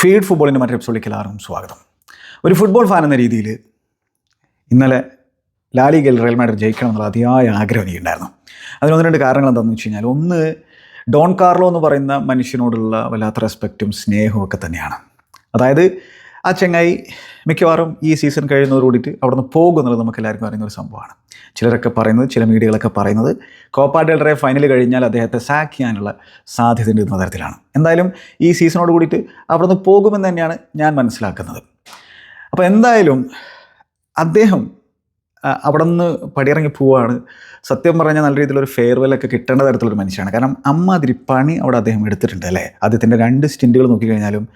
Feed ഫുട്ബോളിന്റെ മറ്റൊരു എപ്പിസോഡിലേക്ക് എല്ലാവർക്കും സ്വാഗതം. ഒരു ഫുട്ബോൾ ഫാൻ എന്ന രീതിയിൽ ഇന്നലെ ലാലിഗൽ റയൽ മാഡ്രിഡ് ജയിക്കണം എന്നുള്ള അതിയായ ആഗ്രഹം എനിക്കുണ്ടായിരുന്നു. അതിനൊന്ന് രണ്ട് കാരണങ്ങൾ എന്താണെന്ന് വെച്ച് കഴിഞ്ഞാൽ ഒന്ന് ഡോൺ കാർലോ എന്ന് പറയുന്ന മനുഷ്യനോടുള്ള വല്ലാത്ത റെസ്പെക്റ്റും സ്നേഹവും ഒക്കെ തന്നെയാണ്. അതായത് ആ ചെങ്ങായി മിക്കവാറും ഈ സീസൺ കഴിയുന്നതോടുകൂടിയിട്ട് അവിടെ നിന്ന് പോകും എന്നുള്ളത് നമുക്ക് എല്ലാവർക്കും അറിയുന്ന ഒരു സംഭവമാണ്. ചിലരൊക്കെ പറയുന്നത് ചില മീഡിയകളൊക്കെ പറയുന്നത് കോപ്പ ഫൈനൽ കഴിഞ്ഞാൽ അദ്ദേഹത്തെ സാക്ക് ചെയ്യാനുള്ള സാധ്യതയുണ്ട് എന്ന തരത്തിലാണ്. എന്തായാലും ഈ സീസണോട് കൂടിയിട്ട് അവിടെ നിന്ന് പോകുമെന്ന് തന്നെയാണ് ഞാൻ മനസ്സിലാക്കുന്നത്. അപ്പോൾ എന്തായാലും അദ്ദേഹം അവിടെ നിന്ന് പടിയിറങ്ങി പോവുകയാണ് സത്യം പറഞ്ഞാൽ നല്ല രീതിയിലൊരു ഫെയർവെല്ലൊക്കെ കിട്ടേണ്ട തരത്തിലൊരു മനുഷ്യനാണ്. കാരണം അമ്മാതിരി പണി അവിടെ അദ്ദേഹം എടുത്തിട്ടുണ്ട് അല്ലേ? അദ്ദേഹത്തിന്റെ രണ്ട് സ്റ്റിന്റുകൾ നോക്കിക്കഴിഞ്ഞാലും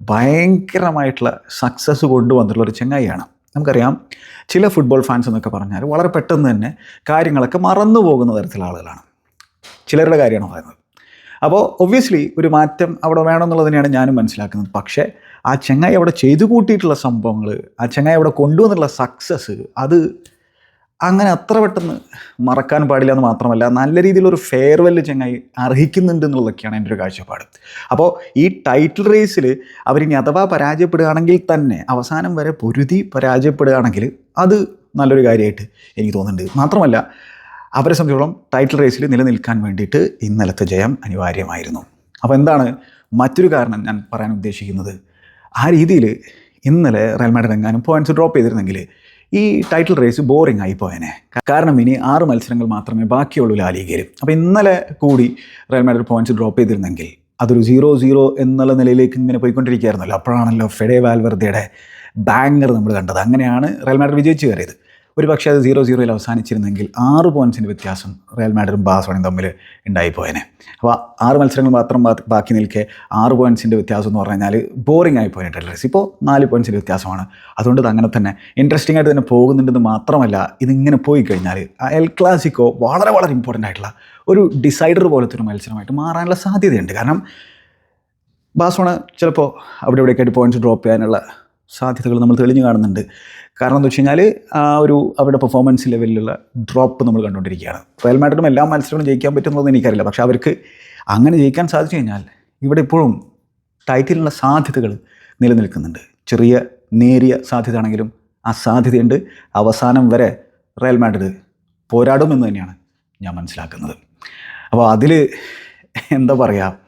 ഭയങ്കരമായിട്ടുള്ള സക്സസ് കൊണ്ടുവന്നിട്ടുള്ള ഒരു ചെങ്ങായിയാണ്. നമുക്കറിയാം ചില ഫുട്ബോൾ ഫാൻസ് എന്നൊക്കെ പറഞ്ഞാൽ വളരെ പെട്ടെന്ന് തന്നെ കാര്യങ്ങളൊക്കെ മറന്നു പോകുന്ന തരത്തിലുള്ള ആളുകളാണ്. ചിലരുടെ കാര്യമാണ് പറയുന്നത്. അപ്പോൾ ഒബ്വിയസ്ലി ഒരു മാറ്റം അവിടെ വേണമെന്നുള്ളത് തന്നെയാണ് ഞാനും മനസ്സിലാക്കുന്നത്. പക്ഷേ ആ ചെങ്ങായി അവിടെ ചെയ്തു കൂട്ടിയിട്ടുള്ള സംഭവങ്ങൾ ആ ചെങ്ങായി അവിടെ കൊണ്ടുവന്നിട്ടുള്ള സക്സസ് അത് അങ്ങനെ അത്ര പെട്ടെന്ന് മറക്കാൻ പാടില്ല എന്ന് മാത്രമല്ല നല്ല രീതിയിലൊരു ഫെയർവെൽ ചെങ്ങായി അർഹിക്കുന്നുണ്ട് എന്നുള്ളതൊക്കെയാണ് എന്റെ ഒരു കാഴ്ചപ്പാട്. അപ്പോൾ ഈ ടൈറ്റിൽ റേസിൽ അവരിനി അഥവാ പരാജയപ്പെടുകയാണെങ്കിൽ തന്നെ അവസാനം വരെ പൊരുതി പരാജയപ്പെടുകയാണെങ്കിൽ അത് നല്ലൊരു കാര്യമായിട്ട് എനിക്ക് തോന്നുന്നുണ്ട്. മാത്രമല്ല അവരെ സംബന്ധിച്ചോളം ടൈറ്റിൽ റേസിൽ നിലനിൽക്കാൻ വേണ്ടിയിട്ട് ഇന്നലത്തെ ജയം അനിവാര്യമായിരുന്നു. അപ്പോൾ എന്താണ് മറ്റൊരു കാരണം ഞാൻ പറയാൻ ഉദ്ദേശിക്കുന്നത്? ആ രീതിയിൽ ഇന്നലെ റയൽ മാഡ്രിഡ് എങ്ങാനും പോയിന്റ്സ് ഡ്രോപ്പ് ചെയ്തിരുന്നെങ്കിൽ ഈ ടൈറ്റിൽ റേസ് ബോറിംഗ് ആയിപ്പോയനെ പോയേനെ. കാരണം ഇനി ആറ് മത്സരങ്ങൾ മാത്രമേ ബാക്കിയുള്ളൂ ലാലീഗയിൽ അപ്പോൾ ഇന്നലെ കൂടി റയൽ മാഡ്രിഡ് പോയിന്റ്സ് ഡ്രോപ്പ് ചെയ്തിരുന്നെങ്കിൽ അതൊരു സീറോ സീറോ എന്നുള്ള നിലയിലേക്ക് ഇങ്ങനെ പോയിക്കൊണ്ടിരിക്കുകയായിരുന്നല്ലോ. അപ്പോഴാണല്ലോ ഫെഡേ വാൽവർദയുടെ ബാങ്കർ നമ്മൾ കണ്ടത്. അങ്ങനെയാണ് റയൽ മാഡ്രിഡ് വിജയിച്ച് കയറിയത്. ഒരു പക്ഷേ അത് സീറോ സീറോയിൽ അവസാനിച്ചിരുന്നെങ്കിൽ ആറ് പോയിന്റ്സിന്റെ വ്യത്യാസം റയൽ മാഡറും ബാസോണയും തമ്മിൽ ഉണ്ടായിപ്പോയേനെ. അപ്പോൾ ആറ് മത്സരങ്ങൾ മാത്രം ബാക്കി നിൽക്കെ ആറ് പോയിന്റ്സിന്റെ വ്യത്യാസം എന്ന് പറഞ്ഞു കഴിഞ്ഞാൽ ബോറിംഗ് ആയി പോയിട്ടുണ്ട് ഇപ്പോൾ നാല് പോയിൻസിന്റെ വ്യത്യാസമാണ്. അതുകൊണ്ട് ഇത് അങ്ങനെ തന്നെ ഇൻട്രസ്റ്റിംഗ് ആയിട്ട് തന്നെ പോകുന്നുണ്ടെന്ന് മാത്രമല്ല ഇതിങ്ങനെ പോയി കഴിഞ്ഞാൽ എൽ ക്ലാസിക്കോ വളരെ വളരെ ഇമ്പോർട്ടന്റ് ആയിട്ടുള്ള ഒരു ഡിസൈഡർ പോലത്തെ ഒരു മത്സരമായിട്ട് മാറാനുള്ള സാധ്യതയുണ്ട്. കാരണം ബാസോണ ചിലപ്പോൾ അവിടെ ഇവിടെയൊക്കെ പോയിന്റ്സ് ഡ്രോപ്പ് ചെയ്യാനുള്ള സാധ്യതകൾ നമ്മൾ തെളിഞ്ഞു കാണുന്നുണ്ട്. കാരണം എന്താ വെച്ച് കഴിഞ്ഞാൽ ആ ഒരു അവരുടെ പെർഫോമൻസ് ലെവലിലുള്ള ഡ്രോപ്പ് നമ്മൾ കണ്ടുകൊണ്ടിരിക്കുകയാണ്. റയൽ മാഡ്രിഡും എല്ലാ മത്സരങ്ങളും ജയിക്കാൻ പറ്റുന്നതെന്ന് എനിക്കറിയില്ല. പക്ഷെ അവർക്ക് അങ്ങനെ ജയിക്കാൻ സാധിച്ചു കഴിഞ്ഞാൽ ഇവിടെ ഇപ്പോഴും ടൈറ്റിലുള്ള സാധ്യതകൾ നിലനിൽക്കുന്നുണ്ട്. ചെറിയ നേരിയ സാധ്യത ആണെങ്കിലും ആ സാധ്യതയുണ്ട്. അവസാനം വരെ റയൽ മാഡ്രിഡ് പോരാടുമെന്ന് തന്നെയാണ് ഞാൻ മനസ്സിലാക്കുന്നത്. അപ്പോൾ അതിൽ എന്താ പറയുക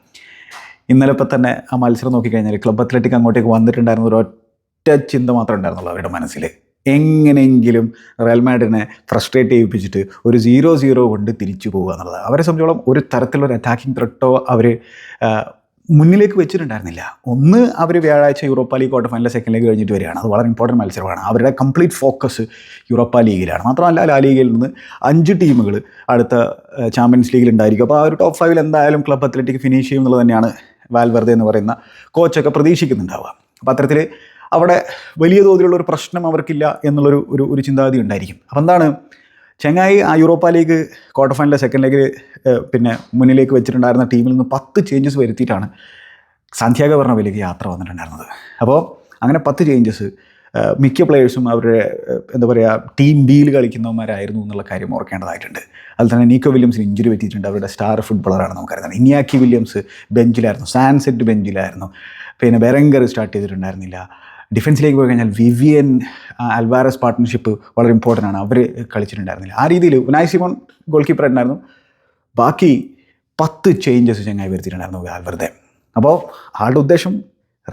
ഇന്നലെ ഇപ്പം തന്നെ ആ മത്സരം നോക്കിക്കഴിഞ്ഞാൽ ക്ലബ് അത്ലറ്റിക് അങ്ങോട്ടേക്ക് വന്നിട്ടുണ്ടായിരുന്ന ഒരു ഒറ്റ ചിന്ത മാത്രമേ ഉണ്ടായിരുന്നുള്ളൂ അവരുടെ മനസ്സിൽ. എങ്ങനെയെങ്കിലും റയൽ മാഡ്രിനെ ഫ്രസ്ട്രേറ്റ് ചെയ്യിപ്പിച്ചിട്ട് ഒരു സീറോ സീറോ കൊണ്ട് തിരിച്ചു പോകുക എന്നുള്ളത്. അവരെ സംബന്ധിച്ചോളം ഒരു തരത്തിലുള്ള ഒരു അറ്റാക്കിംഗ് ത്രെട്ടോ അവർ മുന്നിലേക്ക് വെച്ചിട്ടുണ്ടായിരുന്നില്ല. ഒന്ന് അവർ വ്യാഴാഴ്ച Europa League quarter final second leg കഴിഞ്ഞിട്ട് വരികയാണ്. അത് വളരെ ഇമ്പോർട്ടന്റ് മത്സരമാണ്. അവരുടെ കംപ്ലീറ്റ് ഫോക്കസ് യൂറോപ്പ ലീഗിലാണ്. മാത്രമല്ല ലാ ലീഗിൽ നിന്ന് അഞ്ച് ടീമുകൾ അടുത്ത ചാമ്പ്യൻസ് ലീഗിൽ ഉണ്ടായിരിക്കും. അപ്പോൾ ആ ഒരു ടോപ്പ് ഫൈവിൽ എന്തായാലും ക്ലബ് അത്ലറ്റിക് ഫിനിഷ് ചെയ്യും എന്നുള്ളത് തന്നെയാണ് വാൽവെർദെ എന്ന് പറയുന്ന കോച്ചൊക്കെ പ്രതീക്ഷിക്കുന്നുണ്ടാവുക. അപ്പോൾ അത്തരത്തിൽ അവിടെ വലിയ തോതിലുള്ള ഒരു പ്രശ്നം അവർക്കില്ല എന്നുള്ളൊരു ഒരു ഒരു ചിന്താഗതി ഉണ്ടായിരിക്കും. അപ്പം എന്താണ്? ചെങ്ങായി ആ യൂറോപ്പ ലീഗ് ക്വാർട്ടർ ഫൈനലിലെ സെക്കൻഡ് ലീഗിൽ പിന്നെ മുന്നിലേക്ക് വെച്ചിട്ടുണ്ടായിരുന്ന ടീമിൽ നിന്ന് പത്ത് ചേഞ്ചസ് വരുത്തിയിട്ടാണ് സന്ധ്യാഗ പറഞ്ഞ യാത്ര വന്നിട്ടുണ്ടായിരുന്നത്. അപ്പോൾ അങ്ങനെ പത്ത് ചേഞ്ചസ് മിക്ക പ്ലെയേഴ്സും അവരുടെ എന്താ പറയുക ടീം ബിയിൽ കളിക്കുന്നവന്മാരായിരുന്നു എന്നുള്ള കാര്യം ഓർക്കേണ്ടതായിട്ടുണ്ട്. അതിൽ തന്നെ നീക്കോ വില്യംസ് ഇഞ്ചുറി പറ്റിയിട്ടുണ്ട്. അവരുടെ സ്റ്റാർ ഫുട്ബോളറാണ് നമുക്കറിയാം ഇനിയാക്കി വില്യംസ് ബെഞ്ചിലായിരുന്നു സാൻസെറ്റ് ബെഞ്ചിലായിരുന്നു പിന്നെ ബെരങ്കർ സ്റ്റാർട്ട് ചെയ്തിട്ടുണ്ടായിരുന്നില്ല. ഡിഫൻസിലേക്ക് പോയി കഴിഞ്ഞാൽ വിവിയൻ അൽവാരസ് പാർട്ട്ണർഷിപ്പ് വളരെ ഇമ്പോർട്ടന്റ് ആണ്. അവർ കളിച്ചിട്ടുണ്ടായിരുന്നില്ല. ആ രീതിയിൽ ഉനായ് സിമോൺ ഗോൾ കീപ്പർ ഉണ്ടായിരുന്നു ബാക്കി പത്ത് ചേഞ്ചസ് ചങ്ങായി വരുത്തിയിട്ടുണ്ടായിരുന്നു ആൽവർദെ അപ്പോൾ ആളുടെ ഉദ്ദേശം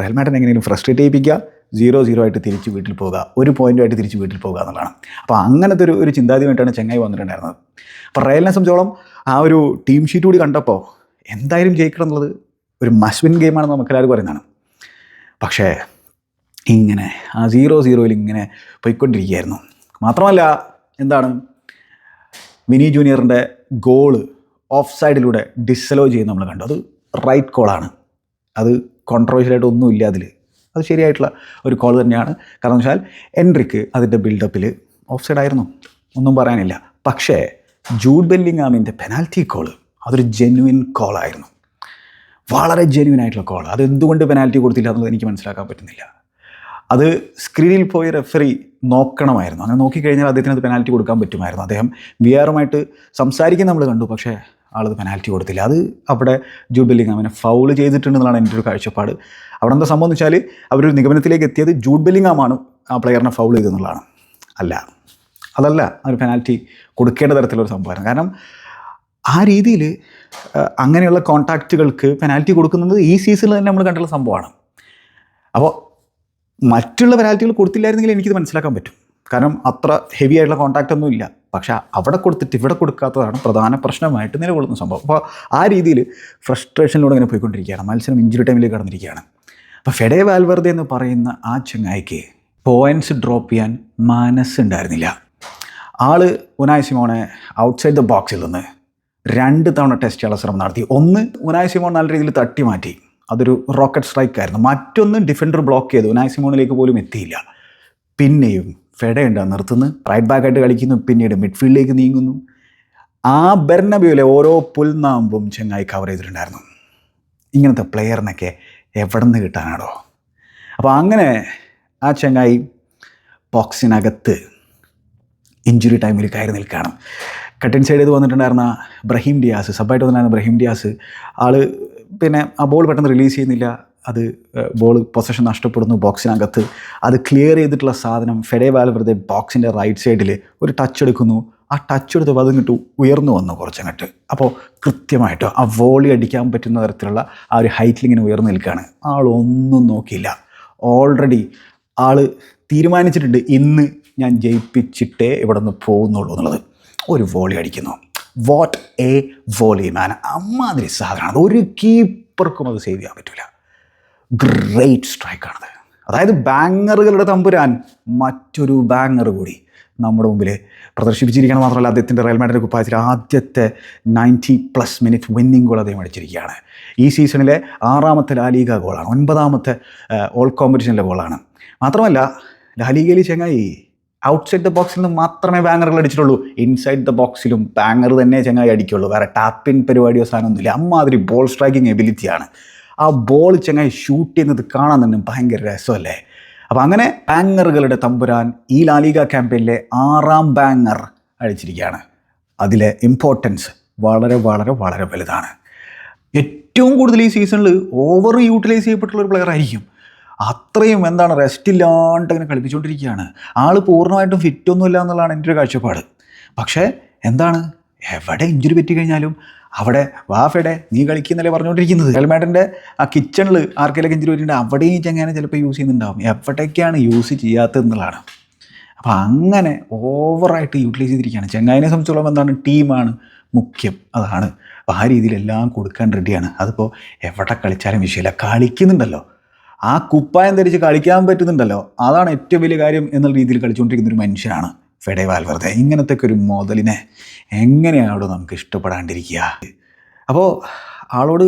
റയൽ മാഡ്രിഡ് എങ്ങനെയും ഫ്രസ്ട്രേറ്റ് ചെയ്യിപ്പിക്കുക സീറോ സീറോ ആയിട്ട് തിരിച്ച് വീട്ടിൽ പോകുക ഒരു പോയിന്റുമായിട്ട് തിരിച്ച് വീട്ടിൽ പോകുക എന്നുള്ളതാണ്. അപ്പോൾ അങ്ങനത്തെ ഒരു ഒരു ചിന്താതിയുമായിട്ടാണ് ചെങ്ങായി വന്നിട്ടുണ്ടായിരുന്നത്. അപ്പോൾ റയലിനെ സംബന്ധിച്ചോളം ആ ഒരു ടീം ഷീറ്റ് കൂടി കണ്ടപ്പോൾ എന്തായാലും ജയിക്കണം എന്നുള്ളത് ഒരു മസ്വിൻ ഗെയിമാണെന്ന് നമുക്കെല്ലാവരും പറയുന്നതാണ് പക്ഷേ ഇങ്ങനെ ആ സീറോ സീറോയിൽ ഇങ്ങനെ പോയിക്കൊണ്ടിരിക്കുകയായിരുന്നു. മാത്രമല്ല എന്താണ്? മിനി ജൂനിയറിന്റെ ഗോൾ ഓഫ് സൈഡിലൂടെ ഡിസലോ ചെയ്യുന്ന നമ്മൾ കണ്ടു. അത് റൈറ്റ് കോളാണ് അത് കോൺട്രവേഴ്ഷ്യലായിട്ട് ഒന്നുമില്ല അതിൽ അത് ശരിയായിട്ടുള്ള ഒരു കോൾ തന്നെയാണ്. കാരണം വെച്ചാൽ എൻട്രിക്ക് അതിന്റെ ബിൽഡപ്പിൽ ഓഫ് സൈഡ് ആയിരുന്നു. ഒന്നും പറയാനില്ല. പക്ഷേ ജൂഡ് ബെല്ലിങ്ങാമിന്റെ പെനാൽറ്റി കോൾ അതൊരു ജെന്വിൻ കോളായിരുന്നു വളരെ ജെന്വിൻ ആയിട്ടുള്ള കോൾ അത് എന്തുകൊണ്ട് പെനാൽറ്റി കൊടുത്തില്ല എന്നുള്ളത് എനിക്ക് മനസ്സിലാക്കാൻ പറ്റുന്നില്ല. അത് സ്ക്രീനിൽ പോയി റെഫറി നോക്കണമായിരുന്നു. അങ്ങനെ നോക്കിക്കഴിഞ്ഞാൽ അദ്ദേഹത്തിന് അത് പെനാൽറ്റി കൊടുക്കാൻ പറ്റുമായിരുന്നു. അദ്ദേഹം വി ആറുമായിട്ട് സംസാരിക്കാൻ നമ്മൾ കണ്ടു പക്ഷേ ആളത് പെനാൽറ്റി കൊടുത്തില്ല. അത് അവിടെ ജൂഡ് അവനെ ഫൗൾ ചെയ്തിട്ടുണ്ടെന്നുള്ളതാണ് എന്റെ ഒരു കാഴ്ചപ്പാട്. അവിടെ എന്താ സംഭവം എന്ന് വെച്ചാൽ അവരൊരു നിഗമനത്തിലേക്ക് എത്തിയത് ജൂഡ് ബെല്ലിങ്ങാമാണ് ആ പ്ലെയറിനെ ഫൗൾ ചെയ്തെന്നുള്ളതാണ് അല്ല അതല്ല ഒരു പെനാൽറ്റി കൊടുക്കേണ്ട തരത്തിലൊരു സംഭവമായിരുന്നു. കാരണം ആ രീതിയിൽ അങ്ങനെയുള്ള കോൺടാക്റ്റുകൾക്ക് പെനാൽറ്റി കൊടുക്കുന്നത് ഈ സീസണിൽ തന്നെ നമ്മൾ കണ്ടുള്ള സംഭവമാണ്. അപ്പോൾ മറ്റുള്ള പെനാൽറ്റികൾ കൊടുത്തില്ലായിരുന്നെങ്കിൽ എനിക്കിത് മനസ്സിലാക്കാൻ പറ്റും. കാരണം അത്ര ഹെവി ആയിട്ടുള്ള കോൺടാക്റ്റ് ഒന്നും ഇല്ല. പക്ഷേ അവിടെ കൊടുത്തിട്ട് ഇവിടെ കൊടുക്കാത്തതാണ് പ്രധാന പ്രശ്നമായിട്ട് നിലകൊള്ളുന്ന സംഭവം. അപ്പോൾ ആ രീതിയിൽ ഫ്രസ്ട്രേഷനിലൂടെ ഇങ്ങനെ പോയിക്കൊണ്ടിരിക്കുകയാണ്. മത്സരം ഇഞ്ചുറി ടൈമിലേക്ക് കടന്നിരിക്കുകയാണ്. അപ്പോൾ ഫെഡേ വാൽവർദ എന്ന് പറയുന്ന ആ ചങ്ങായിക്ക് പോയിന്റ്സ് ഡ്രോപ്പ് ചെയ്യാൻ മനസ്സുണ്ടായിരുന്നില്ല ആൾ ഉനായ് സിമോണെ ഔട്ട്സൈഡ് ദ ബോക്സിൽ നിന്ന് രണ്ട് തവണ ടെസ്റ്റ് ചെയ്യാനുള്ള ശ്രമം നടത്തി. ഒന്ന് ഉനായ് സിമോൺ നല്ല രീതിയിൽ തട്ടി മാറ്റി. അതൊരു റോക്കറ്റ് സ്ട്രൈക്ക് ആയിരുന്നു. മറ്റൊന്നും ഡിഫൻഡർ ബ്ലോക്ക് ചെയ്തു. നാസിമോണിലേക്ക് സിമോണിലേക്ക് പോലും എത്തിയില്ല. പിന്നെയും ഫെഡയുണ്ട് നിർത്തുന്നു. റൈറ്റ് ബാക്കായിട്ട് കളിക്കുന്നു. പിന്നീട് മിഡ്ഫീൽഡിലേക്ക് നീങ്ങുന്നു. ആ ബെർണബ്യൂലെ ഓരോ പുൽനാമ്പും ചെങ്ങായി കവർ ചെയ്തിട്ടുണ്ടായിരുന്നു. ഇങ്ങനത്തെ പ്ലെയറിനൊക്കെ എവിടെ നിന്ന് കിട്ടാനാണോ അപ്പോൾ അങ്ങനെ ആ ചെങ്ങായി ബോക്സിനകത്ത് ഇഞ്ചുറി ടൈമിൽ കയറി നിൽക്കുകയാണ്. കട്ടിൻ സൈഡ് ചെയ്ത് വന്നിട്ടുണ്ടായിരുന്ന ബ്രഹീം ഡിയാസ് സബായിട്ട് വന്നിട്ടുണ്ടായിരുന്ന ബ്രഹീം ഡിയാസ് ആൾ പിന്നെ ആ ബോൾ പെട്ടെന്ന് റിലീസ് ചെയ്യുന്നില്ല. അത് ബോൾ പൊസഷൻ നഷ്ടപ്പെടുന്നു ബോക്സിനകത്ത് അത് ക്ലിയർ ചെയ്തിട്ടുള്ള സാധനം ഫെഡേ വാൽവറുടെ ബോക്സിന്റെ റൈറ്റ് സൈഡിൽ ഒരു ടച്ച് എടുക്കുന്നു. ആ ടച്ച് എടുത്ത് വന്നിട്ട് ഉയർന്നു വന്നു കുറച്ചങ്ങട്ട്. അപ്പോൾ കൃത്യമായിട്ട് ആ വോളി അടിക്കാൻ പറ്റുന്ന തരത്തിലുള്ള ആ ഒരു ഹൈറ്റിൽ ഇങ്ങനെ ഉയർന്നു നിൽക്കുകയാണ് ആളൊന്നും നോക്കിയില്ല. ഓൾറെഡി ആൾ തീരുമാനിച്ചിട്ടുണ്ട് ഇന്ന് ഞാൻ ജയിപ്പിച്ചിട്ടേ ഇവിടെ നിന്ന് പോകുന്നുള്ളൂ എന്നുള്ളത്. ഒരു വോളി അടിക്കുന്നു. വാട്ട് എ വോളി മാൻ അമ്മാതിരി സാധനമാണ് ഒരു കീപ്പർക്കും അത് സേവ് ചെയ്യാൻ പറ്റില്ല ഗ്രേറ്റ് സ്ട്രൈക്കാണത് അതായത് ബാങ്ങറുകളുടെ തമ്പുരാൻ മറ്റൊരു ബാങ്ങർ കൂടി നമ്മുടെ മുമ്പിൽ പ്രദർശിപ്പിച്ചിരിക്കണം മാത്രമല്ല അദ്ദേഹത്തിന്റെ റയൽ മാഡ്രിഡ് കുപ്പായത്തിൽ ആദ്യത്തെ ninety plus minute winning goal അദ്ദേഹം അടിച്ചിരിക്കുകയാണ്. ഈ സീസണിലെ ആറാമത്തെ ലാലീഗ ഗോളാണ് ഒൻപതാമത്തെ ഓൾ കോമ്പറ്റീഷനിലെ ഗോളാണ് മാത്രമല്ല ലാലീഗയിൽ ചെങ്ങായി ഔട്ട്സൈഡ് ദ ബോക്സിൽ നിന്ന് മാത്രമേ ബാങ്ങറുകൾ അടിച്ചിട്ടുള്ളൂ. ഇൻസൈഡ് ദ ബോക്സിലും ബാങ്ങർ തന്നെ ചങ്ങായി അടിക്കുള്ളൂ. വേറെ ടാപ്പിൻ പരിപാടിയോ സാധനമൊന്നുമില്ല അമ്മാതിരി ബോൾ സ്ട്രൈക്കിംഗ് എബിലിറ്റിയാണ് ആ ബോൾ ചങ്ങായി ഷൂട്ട് ചെയ്യുന്നത് കാണാൻ തന്നെ ഭയങ്കര രസമല്ലേ? അപ്പോൾ അങ്ങനെ ബാങ്ങറുകളുടെ തമ്പുരാൻ ഈ ലാലിക ക്യാമ്പയിനിലെ ആറാം ബാങ്ങർ അടിച്ചിരിക്കുകയാണ്. അതിലെ ഇമ്പോർട്ടൻസ് വളരെ വളരെ വളരെ വലുതാണ്. ഏറ്റവും കൂടുതൽ ഈ സീസണിൽ ഓവർ യൂട്ടിലൈസ് ചെയ്യപ്പെട്ടുള്ള ഒരു പ്ലെയർ ആയിരിക്കും. അത്രയും എന്താണ് റെസ്റ്റ് ഇല്ലാണ്ട് ഇങ്ങനെ കളിപ്പിച്ചുകൊണ്ടിരിക്കുകയാണ് ആൾ പൂർണമായിട്ടും ഫിറ്റൊന്നുമില്ല എന്നുള്ളതാണ് എന്റെ ഒരു കാഴ്ചപ്പാട്. പക്ഷേ എന്താണ്? എവിടെ ഇഞ്ചുറി പറ്റിക്കഴിഞ്ഞാലും അവിടെ വാഫെടെ നീ കളിക്കുന്നല്ലേ പറഞ്ഞുകൊണ്ടിരിക്കുന്നത് ഹെൽമേറ്റിന്റെ ആ കിച്ചണിൽ ആർക്കെങ്കിലും ഇഞ്ചുറി പറ്റിയിട്ട് അവിടെയും ചെങ്ങനെ ചിലപ്പോൾ യൂസ് ചെയ്യുന്നുണ്ടാവും. എവിടേക്കാണ് യൂസ് ചെയ്യാത്തത് എന്നുള്ളതാണ്. അപ്പോൾ അങ്ങനെ ഓവറായിട്ട് യൂട്ടിലൈസ് ചെയ്തിരിക്കുകയാണ്. ചെങ്ങായിനെ സംബന്ധിച്ചോളം എന്താണ്? ടീമാണ് മുഖ്യം. അതാണ്. അപ്പോൾ ആ രീതിയിലെല്ലാം കൊടുക്കാൻ റെഡിയാണ് അതിപ്പോൾ എവിടെ കളിച്ചാലും വിഷയമില്ല. കളിക്കുന്നുണ്ടല്ലോ. ആ കുപ്പായം ധരിച്ച് കളിക്കാൻ പറ്റുന്നുണ്ടല്ലോ. അതാണ് ഏറ്റവും വലിയ കാര്യം എന്നുള്ള രീതിയിൽ കളിച്ചുകൊണ്ടിരിക്കുന്ന ഒരു മനുഷ്യനാണ് ഫെഡെ വാൽവർദ്ധ ഇങ്ങനത്തെ ഒരു മുതലിനെ എങ്ങനെയാണ് നമുക്ക് ഇഷ്ടപ്പെടാണ്ടിരിക്കുക? അപ്പോൾ ആളോട്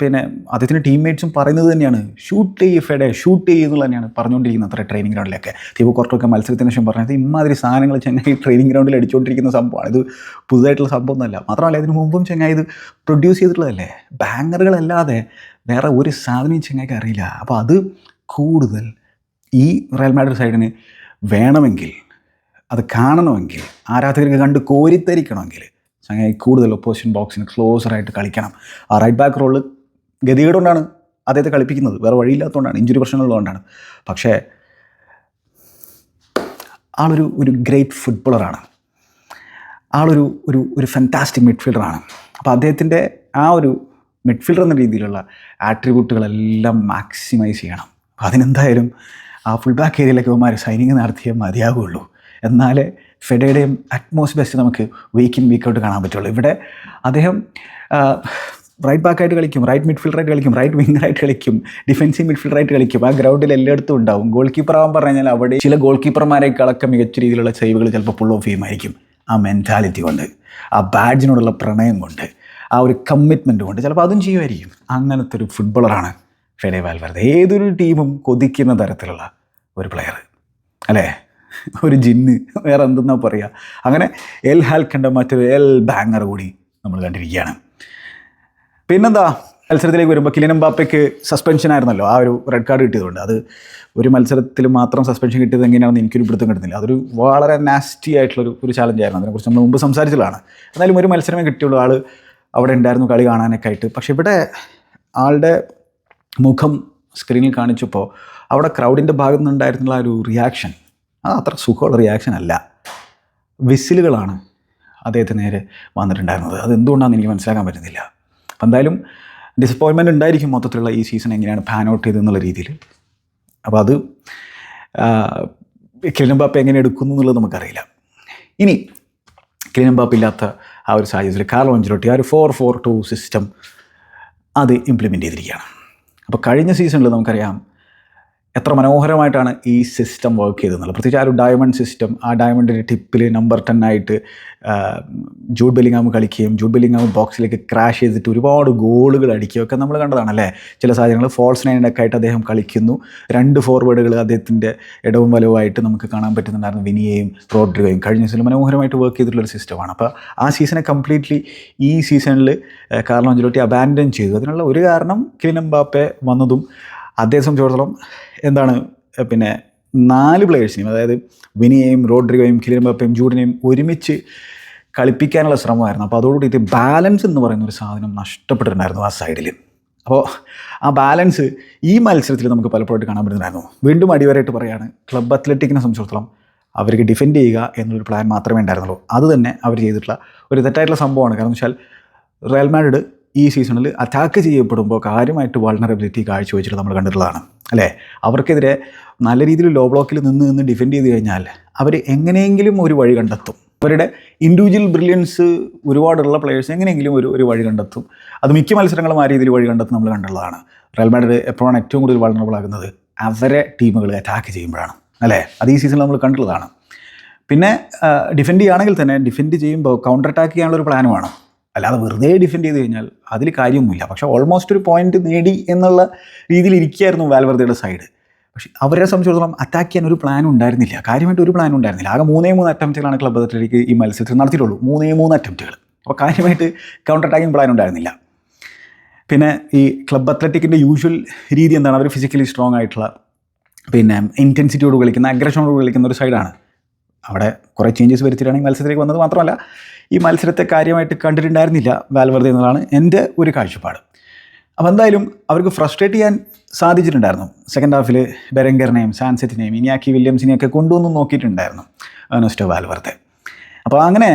പിന്നെ അദ്ദേഹത്തിന്റെ ടീംമേറ്റ്സും പറയുന്നത് തന്നെയാണ്. ഷൂട്ട് ചെയ്യ് ഫെഡെ ഷൂട്ട് ചെയ്യുക എന്നുള്ളത് തന്നെയാണ് പറഞ്ഞുകൊണ്ടിരിക്കുന്നത് അത്ര ട്രെയിനിങ് ഗ്രൗണ്ടിലൊക്കെ തീവ് കുറച്ചൊക്കെ മത്സരത്തിന് ശേഷം പറഞ്ഞത് ഇമാതിരി സാധനങ്ങൾ ചെങ്ങായി ട്രെയിനിങ് ഗ്രൗണ്ടിൽ അടിച്ചുകൊണ്ടിരിക്കുന്ന സംഭവമാണ്. ഇത് പുതുതായിട്ടുള്ള സംഭവമൊന്നുമല്ല മാത്രമല്ല ഇതിന് മുമ്പും ചെങ്ങായി ഇത് പ്രൊഡ്യൂസ് ചെയ്തിട്ടുള്ളതല്ലേ? ബാങ്കറുകളല്ലാതെ വേറെ ഒരു സാധനവും ചെങ്ങായിക്ക് അറിയില്ല. അപ്പോൾ അത് കൂടുതൽ ഈ റയൽ മാഡ്രിഡ് സൈഡിന് വേണമെങ്കിൽ അത് കാണണമെങ്കിൽ ആരാധകർക്ക് കണ്ട് കോരിത്തരിക്കണമെങ്കിൽ ചങ്ങായി കൂടുതൽ ഒപ്പോസിഷൻ ബോക്സിന് ക്ലോസറായിട്ട് കളിക്കണം. ആ റൈറ്റ് ബാക്ക് റോൾ ഗതികേടുകൊണ്ടാണ് അദ്ദേഹത്തെ കളിപ്പിക്കുന്നത്. വേറെ വഴിയില്ലാത്തതുകൊണ്ടാണ്. ഇഞ്ചുറി പ്രശ്നങ്ങളുള്ളതുകൊണ്ടാണ്. പക്ഷേ ആളൊരു ഒരു ഗ്രേറ്റ് ഫുട്ബോളറാണ് ആളൊരു ഒരു ഒരു ഫാന്റാസ്റ്റിക് മിഡ്ഫീൽഡറാണ് അപ്പോൾ അദ്ദേഹത്തിന്റെ ആ ഒരു മിഡ്ഫീൽഡർ എന്ന രീതിയിലുള്ള ആട്രിബ്യൂട്ടുകളെല്ലാം മാക്സിമൈസ് ചെയ്യണം. അതിനെന്തായാലും ആ ഫുൾ ബാക്ക് ഏരിയയിലേക്ക് ഇവന്മാർ സൈനിങ് നടത്തിയേ മതിയാകുള്ളൂ എന്നാലേ ഫെഡയുടെയും അറ്റ്മോസ് ബെസ്റ്റ് നമുക്ക് വീക്ക് ഇൻ വീക്ക് ഔട്ട് കാണാൻ പറ്റുള്ളൂ. ഇവിടെ അദ്ദേഹം റൈറ്റ് ബാക്കായിട്ട് കളിക്കും റൈറ്റ് മിഡ്ഫീൽഡറായിട്ട് കളിക്കും റൈറ്റ് വിങ്ങറായിട്ട് കളിക്കും ഡിഫൻസീവ് മിഡ്ഫീൽഡറായിട്ട് കളിക്കും. ആ ഗ്രൗണ്ടിൽ എല്ലായിടത്തും ഉണ്ടാവും. ഗോൾ കീപ്പർ ആവാൻ കഴിഞ്ഞാൽ അവിടെ ചില ഗോൾ കീപ്പർമാരെക്കാളൊക്കെ മികച്ച രീതിയിലുള്ള സേവുകൾ ചിലപ്പോൾ ഫുൾ ഓഫ് ചെയ്യുമായിരിക്കും. ആ മെന്റാലിറ്റി കൊണ്ട് ആ ബാഡ്ജിനോടുള്ള പ്രണയം കൊണ്ട് ആ ഒരു കമ്മിറ്റ്മെന്റ് കൊണ്ട് ചിലപ്പോൾ അതും ചെയ്യുമായിരിക്കും. അങ്ങനത്തെ ഒരു ഫുട്ബോളറാണ് ഫെഡേ വാൽവർദ്ധ ഏതൊരു ടീമും കൊതിക്കുന്ന തരത്തിലുള്ള ഒരു പ്ലെയർ അല്ലേ? ഒരു ജിന്ന് വേറെ എന്തെന്നാ പറയുക അങ്ങനെ എൽ ഹാൽക്കണ്ട മറ്റൊരു എൽ ബാങ്ങർ കൂടി നമ്മൾ കണ്ടിരിക്കുകയാണ്. പിന്നെന്താ മത്സരത്തിലേക്ക് വരുമ്പോൾ കിലിൻ എംബാപ്പയ്ക്ക് സസ്പെൻഷൻ ആയിരുന്നല്ലോ. ആ ഒരു റെഡ് കാർഡ് കിട്ടിയതുകൊണ്ട്. അത് ഒരു മത്സരത്തിൽ മാത്രം സസ്പെൻഷൻ കിട്ടിയത് എങ്ങനെയാണെന്ന് എനിക്കൊരു പിടുത്തം കിട്ടുന്നില്ല. അതൊരു വളരെ നാസ്റ്റി ആയിട്ടുള്ളൊരു ഒരു ചാലഞ്ച് ആയിരുന്നു. അതിനെക്കുറിച്ച് നമ്മൾ മുമ്പ് സംസാരിച്ചതാണ്. എന്നാലും ഒരു മത്സരമേ കിട്ടിയുള്ളൂ. ആൾ അവിടെ ഉണ്ടായിരുന്നു കളി കാണാനൊക്കെ ആയിട്ട്. പക്ഷേ ഇവിടെ ആളുടെ മുഖം സ്ക്രീനിൽ കാണിച്ചപ്പോൾ അവിടെ ക്രൗഡിന്റെ ഭാഗത്തുനിന്നുണ്ടായിരുന്നുള്ള ഒരു റിയാക്ഷൻ അത് അത്ര സുഖമുള്ള റിയാക്ഷൻ അല്ല. വിസിലുകളാണ് അദ്ദേഹത്തിന് നേരെ വന്നിട്ടുണ്ടായിരുന്നത്. അത് എന്തുകൊണ്ടാണെന്ന് എനിക്ക് മനസ്സിലാക്കാൻ പറ്റുന്നില്ല. അപ്പം എന്തായാലും ഡിസപ്പോയിൻമെന്റ് ഉണ്ടായിരിക്കും മൊത്തത്തിലുള്ള ഈ സീസൺ എങ്ങനെയാണ് പാൻ ഔട്ട് ചെയ്തെന്നുള്ള രീതിയിൽ. അപ്പോൾ അത് കിലിനമ്പാപ്പ് എങ്ങനെ എടുക്കുന്നു എന്നുള്ളത് നമുക്കറിയില്ല. ഇനി കിലിനമ്പാപ്പ് ഇല്ലാത്ത ആ ഒരു സാഹചര്യത്തിൽ കാർലോ അഞ്ചിലോട്ടി ആ ഒരു ഫോർ ഫോർ ടു സിസ്റ്റം അത് ഇംപ്ലിമെന്റ് ചെയ്തിരിക്കുകയാണ്. അപ്പോൾ കഴിഞ്ഞ സീസണിൽ നമുക്കറിയാം എത്ര മനോഹരമായിട്ടാണ് ഈ സിസ്റ്റം വർക്ക് ചെയ്തതെന്നുള്ളത് പ്രത്യേകിച്ച് ആ ഒരു ഡയമണ്ട് സിസ്റ്റം ആ ഡയമണ്ടിന്റെ ടിപ്പിൽ നമ്പർ ടെൻ ആയിട്ട് ജൂഡ് ബെല്ലിങ്ങാം കളിക്കുകയും ജൂഡ് ബെല്ലിങ്ങാം ബോക്സിലേക്ക് ക്രാഷ് ചെയ്തിട്ട് ഒരുപാട് ഗോളുകൾ അടിക്കുകയും ഒക്കെ നമ്മൾ കണ്ടതാണല്ലേ? ചില സാഹചര്യങ്ങൾ ഫോൾസ് നൈനൊക്കെ ആയിട്ട് അദ്ദേഹം കളിക്കുന്നു. രണ്ട് ഫോർവേഡുകൾ അദ്ദേഹത്തിന്റെ ഇടവും വലവുമായിട്ട് നമുക്ക് കാണാൻ പറ്റുന്നുണ്ടായിരുന്നു. വിനിയെയും റോഡ്രിഗോയും. കഴിഞ്ഞ സീസണിൽ മനോഹരമായിട്ട് വർക്ക് ചെയ്തിട്ടുള്ള ഒരു സിസ്റ്റമാണ് അപ്പോൾ ആ സീസണെ കംപ്ലീറ്റ്ലി ഈ സീസണിൽ കാർലോ അഞ്ചലോട്ടി അബാൻഡൻ ചെയ്തു. അതിനുള്ള ഒരു കാരണം കിലിൻ എംബാപ്പെ വന്നതും അദ്ദേഹം സംബന്ധിച്ചിടത്തോളം എന്താണ് പിന്നെ നാല് പ്ലെയേഴ്സിനെയും അതായത് വിനിയെയും റോഡ്രിഗോയും കിലിമ്പപ്പയും ജൂഡിനെയും ഒരുമിച്ച് കളിപ്പിക്കാനുള്ള ശ്രമമായിരുന്നു. അപ്പോൾ അതോടുകൂടി ഇത് ബാലൻസ് എന്ന് പറയുന്ന ഒരു സാധനം നഷ്ടപ്പെട്ടിട്ടുണ്ടായിരുന്നു ആ സൈഡിൽ അപ്പോൾ ആ ബാലൻസ് ഈ മത്സരത്തിൽ നമുക്ക് പലപ്പോഴായിട്ട് കാണാൻ പറ്റുന്നുണ്ടായിരുന്നു. വീണ്ടും അടിവരായിട്ട് പറയുകയാണ് ക്ലബ് അത്ലറ്റിക്കിനെ സംബന്ധിച്ചിടത്തോളം അവർക്ക് ഡിഫെൻഡ് ചെയ്യുക എന്നുള്ളൊരു പ്ലാൻ മാത്രമേ ഉണ്ടായിരുന്നുള്ളൂ. അത് തന്നെ അവർ ചെയ്തിട്ടുള്ള ഒരു തെറ്റായിട്ടുള്ള സംഭവമാണ്. കാരണം വെച്ചാൽ റയൽ മാഡ്രിഡ് ഈ സീസണിൽ അറ്റാക്ക് ചെയ്യപ്പെടുമ്പോൾ കാര്യമായിട്ട് വൾണറബിലിറ്റി കാഴ്ചവെച്ചിട്ട് നമ്മൾ കണ്ടിട്ടുള്ളതാണ്. അല്ലേ? അവർക്കെതിരെ നല്ല രീതിയിൽ ലോ ബ്ലോക്കിൽ നിന്ന് നിന്ന് ഡിഫെൻഡ് ചെയ്ത് കഴിഞ്ഞാൽ അവർ എങ്ങനെയെങ്കിലും ഒരു വഴി കണ്ടെത്തും. അവരുടെ ഇൻഡിവിജ്വൽ ബ്രില്യൻസ് ഒരുപാടുള്ള പ്ലേയേഴ്സ് എങ്ങനെയെങ്കിലും ഒരു ഒരു വഴി കണ്ടെത്തും. അത് മിക്ക മത്സരങ്ങളും ആ രീതിയിൽ വഴി കണ്ടെത്തും നമ്മൾ കണ്ടുള്ളതാണ്. റയൽ മാഡ്രിഡ് എപ്പോഴാണ് ഏറ്റവും കൂടുതൽ വളർന്നബിൾ ആകുന്നത്? അവരെ ടീമുകൾ അറ്റാക്ക് ചെയ്യുമ്പോഴാണ്. അല്ലേ? അത് ഈ സീസണിൽ നമ്മൾ കണ്ടുള്ളതാണ്. പിന്നെ ഡിഫെൻഡ് ചെയ്യുകയാണെങ്കിൽ തന്നെ ഡിഫെൻഡ് ചെയ്യുമ്പോൾ കൗണ്ടർ അറ്റാക്ക് ചെയ്യാനുള്ള ഒരു പ്ലാൻ വേണം. അല്ലാതെ വെറുതെ ഡിഫെൻഡ് ചെയ്ത് കഴിഞ്ഞാൽ അതിൽ കാര്യമൊന്നുമില്ല. പക്ഷേ ഓൾമോസ്റ്റ് ഒരു പോയിന്റ് നേടി എന്നുള്ള രീതിയിൽ ഇരിക്കുകയായിരുന്നു വാൽവർദയുടെ സൈഡ് പക്ഷേ അവരെ സംബന്ധിച്ചിടത്തോളം അറ്റാക്ക് ചെയ്യാൻ ഒരു പ്ലാൻ ഉണ്ടായിരുന്നില്ല. കാര്യമായിട്ട് ഒരു പ്ലാൻ ഉണ്ടായിരുന്നില്ല. ആകെ മൂന്നേ മൂന്ന് അറ്റംപ്റ്റുകളാണ് ക്ലബ് അത്ലറ്റിക്ക് ഈ മത്സരത്തിൽ നടത്തിയിട്ടുള്ളൂ. മൂന്നേ മൂന്ന് അറ്റംപ്റ്റുകൾ അപ്പോൾ കാര്യമായിട്ട് കൗണ്ടർ അറ്റാക്കിംഗ് പ്ലാൻ ഉണ്ടായിരുന്നില്ല. പിന്നെ ഈ ക്ലബ് അത്ലറ്റിക്കിന്റെ യൂഷ്വൽ രീതി എന്താണ്? അവർ ഫിസിക്കലി സ്ട്രോങ് ആയിട്ടുള്ള പിന്നെ ഇന്റൻസിറ്റിയോട് കളിക്കുന്ന അഗ്രഷനോട് കളിക്കുന്ന ഒരു സൈഡാണ് അവിടെ കുറേ ചേഞ്ചസ് വരുത്തിയിട്ടാണെങ്കിൽ മത്സരത്തിലേക്ക് വന്നത് മാത്രമല്ല ഈ മത്സരത്തെ കാര്യമായിട്ട് കണ്ടിട്ടുണ്ടായിരുന്നില്ല വാൽവർദ്ധ എന്നതാണ് എന്റെ ഒരു കാഴ്ചപ്പാട്. അപ്പോൾ എന്തായാലും അവർക്ക് ഫ്രസ്ട്രേറ്റ് ചെയ്യാൻ സാധിച്ചിട്ടുണ്ടായിരുന്നു. സെക്കൻഡ് ഹാഫിൽ ബെരങ്കറിനെയും സാൻസെറ്റിനെയും ഇനിയാക്കി വില്യംസിനെയും ഒക്കെ കൊണ്ടുവന്ന് നോക്കിയിട്ടുണ്ടായിരുന്നു അനോസ്റ്റോ വാൽവർദ്ധെ അപ്പോൾ അങ്ങനെ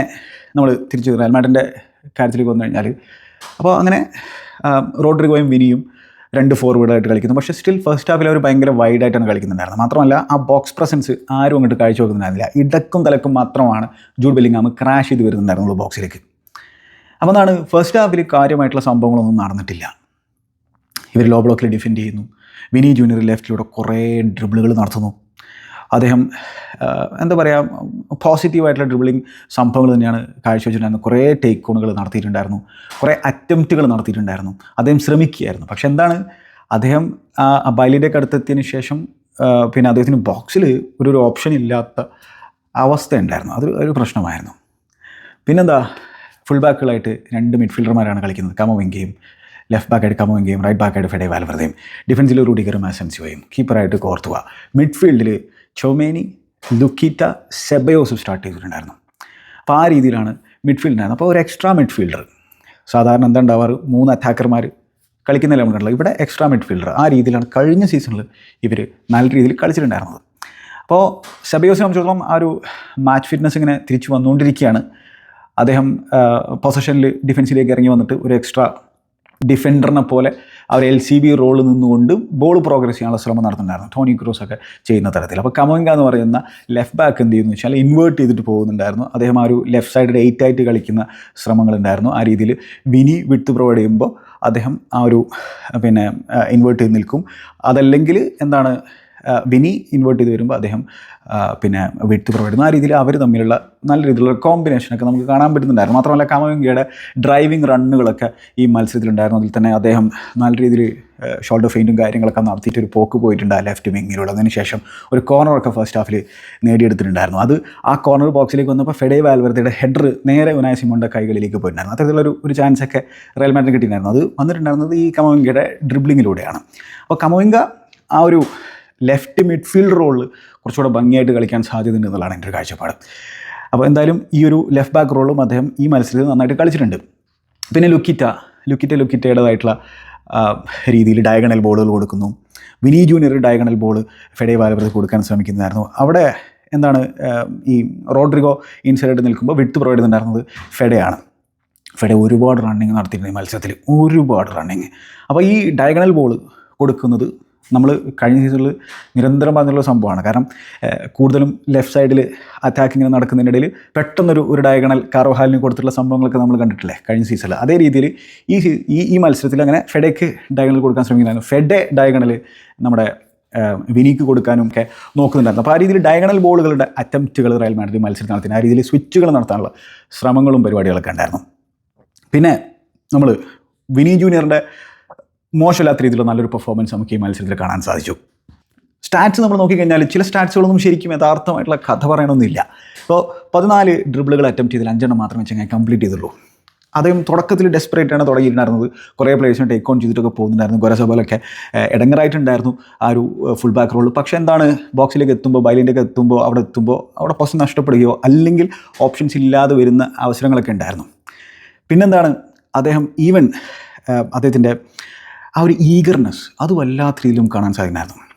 നമ്മൾ തിരിച്ചു റയൽമാട്ടിന്റെ കാര്യത്തിലേക്ക് വന്നു കഴിഞ്ഞാൽ അപ്പോൾ അങ്ങനെ റോഡ്രിഗോയും വിനിയും രണ്ട് ഫോർവേഡായിട്ട് കളിക്കുന്നു. പക്ഷേ സ്റ്റിൽ ഫസ്റ്റ് ഹാഫിൽ അവർ ഭയങ്കര വൈഡായിട്ടാണ് കളിക്കുന്നുണ്ടായിരുന്നത്. മാത്രമല്ല ആ ബോക്സ് പ്രസൻസ് ആരും അങ്ങോട്ട് കാഴ്ച വെക്കുന്നുണ്ടായിരുന്നില്ല. ഇടക്കും തലക്കും മാത്രമാണ് ജൂഡ് ബെല്ലിങ്ങാമ് ക്രാഷ് ചെയ്ത് വരുന്നുണ്ടായിരുന്നു ബോക്സിലേക്ക് അപ്പോൾ എന്താണ് ഫസ്റ്റ് ഹാഫിൽ കാര്യമായിട്ടുള്ള സംഭവങ്ങളൊന്നും നടന്നിട്ടില്ല. ഇവർ ലോ ബ്ലോക്കിൽ ഡിഫെൻഡ് ചെയ്യുന്നു. വിനി ജൂനിയർ ലെഫ്റ്റിലൂടെ കുറേ ഡ്രിബിളുകൾ നടത്തുന്നു. അദ്ദേഹം എന്താ പറയുക പോസിറ്റീവായിട്ടുള്ള ഡ്രിബിളിങ് സംഭവങ്ങൾ തന്നെയാണ് കാഴ്ചവെച്ചിട്ടുണ്ടായിരുന്നു കുറേ ടേക്ക് ഓണുകൾ നടത്തിയിട്ടുണ്ടായിരുന്നു. കുറേ അറ്റംപ്റ്റുകൾ നടത്തിയിട്ടുണ്ടായിരുന്നു. അദ്ദേഹം ശ്രമിക്കുകയായിരുന്നു. പക്ഷെ എന്താണ് അദ്ദേഹം ആ ബൈലിന്റെ അടുത്തെത്തിയതിന് ശേഷം പിന്നെ അദ്ദേഹത്തിന് ബോക്സിൽ ഒരു ഒരു ഓപ്ഷൻ ഇല്ലാത്ത അവസ്ഥ ഉണ്ടായിരുന്നു. അത് ഒരു പ്രശ്നമായിരുന്നു. പിന്നെന്താ ഫുൾ ബാക്കുകളായിട്ട് രണ്ട് മിഡ്ഫീൽഡർമാരാണ് കളിക്കുന്നത്. കമോവിങ്കയും ലെഫ്റ്റ് ബാക്കായിട്ട് കമോവിങ്കയും റൈറ്റ് ബാക്കായിട്ട് ഫെഡേ വാൽവർദ്ധയും ഡിഫൻസിൽ റൂഡിഗറും ആസൻസിയോയും കീപ്പറായിട്ട് കോർത്തുക മിഡ്ഫീൽഡിൽ ചൊമേനി ലുക്കീറ്റ സെബയോസും സ്റ്റാർട്ട് ചെയ്തിട്ടുണ്ടായിരുന്നു. അപ്പോൾ ആ രീതിയിലാണ് മിഡ്ഫീൽഡിനായിരുന്നു അപ്പോൾ ഒരു എക്സ്ട്രാ മിഡ്ഫീൽഡർ സാധാരണ എന്താ ഉണ്ടാവാറ്? മൂന്ന് അറ്റാക്കർമാർ കളിക്കുന്നില്ല നമുക്കുണ്ടല്ലോ ഇവിടെ എക്സ്ട്രാ മിഡ്ഫീൽഡർ ആ രീതിയിലാണ് കഴിഞ്ഞ സീസണിൽ ഇവർ നല്ല രീതിയിൽ കളിച്ചിട്ടുണ്ടായിരുന്നത്. അപ്പോൾ സെബയോസിനെ സംബന്ധിച്ചിടത്തോളം ആ ഒരു മാച്ച് ഫിറ്റ്നസ് ഇങ്ങനെ തിരിച്ചു വന്നുകൊണ്ടിരിക്കുകയാണ്. അദ്ദേഹം പൊസഷനിൽ ഡിഫൻസിലേക്ക് ഇറങ്ങി വന്നിട്ട് ഒരു എക്സ്ട്രാ ഡിഫൻഡറിനെ പോലെ അവർ എൽ സി ബി റോളിൽ നിന്നുകൊണ്ട് ബോൾ പ്രോഗ്രസ് ചെയ്യാനുള്ള ശ്രമം നടത്തുന്നുണ്ടായിരുന്നു. ടോണി ക്രൂസ് ഒക്കെ ചെയ്യുന്ന തരത്തിൽ. അപ്പോൾ കമോങ്ക എന്ന് പറയുന്ന ലെഫ്റ്റ് ബാക്ക് എന്ത് ചെയ്യുന്നു വെച്ചാൽ ഇൻവേർട്ട് ചെയ്തിട്ട് പോകുന്നുണ്ടായിരുന്നു. അദ്ദേഹം ആ ഒരു ലെഫ്റ്റ് സൈഡിൽ എയ്റ്റ് ആയിട്ട് കളിക്കുന്ന ശ്രമങ്ങളുണ്ടായിരുന്നു ആ രീതിയിൽ വിനി വിട്ട് പ്രൊവൈഡ് ചെയ്യുമ്പോൾ അദ്ദേഹം ആ ഒരു പിന്നെ ഇൻവേർട്ട് ചെയ്ത് നിൽക്കും. അതല്ലെങ്കിൽ എന്താണ് വിനി ഇൻവേർട്ട് ചെയ്ത് വരുമ്പോൾ അദ്ദേഹം പിന്നെ വിട്ട് പ്രൊവൈഡ് ആ രീതിയിൽ അവർ തമ്മിലുള്ള നല്ല രീതിയിലുള്ള കോമ്പിനേഷനൊക്കെ നമുക്ക് കാണാൻ പറ്റുന്നുണ്ടായിരുന്നു. മാത്രമല്ല കമവിംഗയുടെ ഡ്രൈവിംഗ് റണ്ണുകളൊക്കെ ഈ മത്സരത്തിലുണ്ടായിരുന്നു. അതിൽ തന്നെ അദ്ദേഹം നല്ല രീതിയിൽ ഷോൾഡർ ഫെയിന്റും കാര്യങ്ങളൊക്കെ നടത്തിയിട്ട് ഒരു പോക്ക് പോയിട്ടുണ്ട് ആ ലെഫ്റ്റ് വിങ്ങിലൂടെ അതിനുശേഷം ഒരു കോർണറൊക്കെ ഫസ്റ്റ് ഹാഫിൽ നേടിയെടുത്തിട്ടുണ്ടായിരുന്നു. അത് ആ കോർണർ ബോക്സിലേക്ക് വന്നപ്പോൾ ഫെഡേ വാൽവർത്തിയുടെ ഹെഡർ നേരെ ഉനായ കൈകളിലേക്ക് പോയിട്ടുണ്ടായിരുന്നു. അത്തരത്തിലുള്ള ഒരു ചാൻസൊക്കെ റയൽ മാഡ്രിഡ് കിട്ടിയിട്ടുണ്ടായിരുന്നു. അത് വന്നിട്ടുണ്ടായിരുന്നത് ഈ കമവിംഗയുടെ ഡ്രിബ്ലിങ്ങിലൂടെയാണ് അപ്പോൾ കമവിംഗ ആ ഒരു ലെഫ്റ്റ് മിഡ്ഫീൽഡ് റോളിൽ കുറച്ചുകൂടെ ഭംഗിയായിട്ട് കളിക്കാൻ സാധ്യതയുണ്ട് എന്നുള്ളതാണ് എന്റെ ഒരു കാഴ്ചപ്പാട്. അപ്പോൾ എന്തായാലും ഈ ഒരു ലെഫ്റ്റ് ബാക്ക് റോളും അദ്ദേഹം ഈ മത്സരത്തിൽ നന്നായിട്ട് കളിച്ചിട്ടുണ്ട്. പിന്നെ ലുക്കിറ്റ ലുക്കിറ്റ ലുക്കിറ്റയുടേതായിട്ടുള്ള രീതിയിൽ ഡയഗണൽ ബോളുകൾ കൊടുക്കുന്നു. Vini junior diagonal ball Fede വാലവർക്ക് കൊടുക്കാൻ ശ്രമിക്കുന്നതായിരുന്നു. അവിടെ എന്താണ് ഈ റോഡ്രിഗോ ഇൻസൈഡ് നിൽക്കുമ്പോൾ വിട്ട് പ്രൊവൈഡ് ചെയ്തിട്ടുണ്ടായിരുന്നത് ഫെഡയാണ്. ഫെഡ ഒരുപാട് റണ്ണിങ് നടത്തിയിട്ടുണ്ട് ഈ മത്സരത്തിൽ ഒരുപാട് റണ്ണിങ് അപ്പോൾ ഈ ഡയഗണൽ ബോൾ കൊടുക്കുന്നത് നമ്മൾ കഴിഞ്ഞ സീസണിൽ നിരന്തരം പറഞ്ഞുള്ള സംഭവമാണ്. കാരണം കൂടുതലും ലെഫ്റ്റ് സൈഡിൽ അറ്റാക്കിങ്ങനെ നടക്കുന്നതിനിടയിൽ പെട്ടെന്നൊരു ഒരു ഡയഗണൽ കാർവഹാലിന് കൊടുത്തിട്ടുള്ള സംഭവങ്ങളൊക്കെ നമ്മൾ കണ്ടിട്ടില്ലേ കഴിഞ്ഞ സീസണിൽ അതേ രീതിയിൽ ഈ ഈ ഈ മത്സരത്തിൽ അങ്ങനെ ഫെഡേക്ക് ഡയഗണൽ കൊടുക്കാൻ ശ്രമിക്കുന്നതായിരുന്നു ഫെഡെ ഡയഗണൽ നമ്മുടെ വിനിക്ക് കൊടുക്കാനും ഒക്കെ നോക്കുന്നുണ്ടായിരുന്നു. അപ്പോൾ ആ രീതിയിൽ ഡയഗണൽ ബോളുകളുടെ അറ്റംപ്റ്റുകൾ റയൽ മാഡ്രിഡ് മത്സരത്തിൽ നടത്തി. ആ രീതിയിൽ സ്വിച്ചുകൾ നടത്താനുള്ള ശ്രമങ്ങളും പരിപാടികളൊക്കെ ഉണ്ടായിരുന്നു. പിന്നെ നമ്മൾ വിനി ജൂനിയറിന്റെ മോശമില്ലാത്ത രീതിയിലുള്ള നല്ലൊരു പെർഫോമൻസ് നമുക്ക് ഈ മത്സരത്തിൽ കാണാൻ സാധിച്ചു. സ്റ്റാറ്റ്സ് നമ്മൾ നോക്കിക്കഴിഞ്ഞാൽ ചില സ്റ്റാറ്റ്സുകളൊന്നും ശരിക്കും യഥാർത്ഥമായിട്ടുള്ള കഥ പറയണമെന്നില്ല ഇപ്പോൾ പതിനാല് ഡ്രിബിളുകൾ അറ്റംപ്റ്റ് ചെയ്തിൽ അഞ്ചെണ്ണം മാത്രമേ ചെങ്ങനെ കംപ്ലീറ്റ് ചെയ്തുള്ളൂ. അദ്ദേഹം തുടക്കത്തിൽ ഡെസ്പറേറ്റ് ആണ് തുടങ്ങിയിട്ടുണ്ടായിരുന്നത്. കുറേ പ്ലേയേഴ്സിനെ ടേക്ക് ഓൺ ചെയ്തിട്ടൊക്കെ പോകുന്നുണ്ടായിരുന്നു. ഗൊരസബോലൊക്കെ ഇടങ്ങറായിട്ടുണ്ടായിരുന്നു ആ ഒരു ഫുൾ ബാക്ക് റോൾ പക്ഷേ എന്താണ്? ബോക്സിലേക്ക് എത്തുമ്പോൾ ബൈലിന്റെയൊക്കെ എത്തുമ്പോൾ അവിടെ എത്തുമ്പോൾ അവിടെ പൊസിഷൻ നഷ്ടപ്പെടുകയോ അല്ലെങ്കിൽ ഓപ്ഷൻസ് ഇല്ലാതെ വരുന്ന അവസരങ്ങളൊക്കെ ഉണ്ടായിരുന്നു. പിന്നെന്താണ്? അദ്ദേഹം ഈവൻ അദ്ദേഹത്തിന്റെ ആ ഒരു ഈഗർനെസ് അത് വല്ലാത്ത രീതിയിലും കാണാൻ സാധിക്കുന്നതായിരുന്നു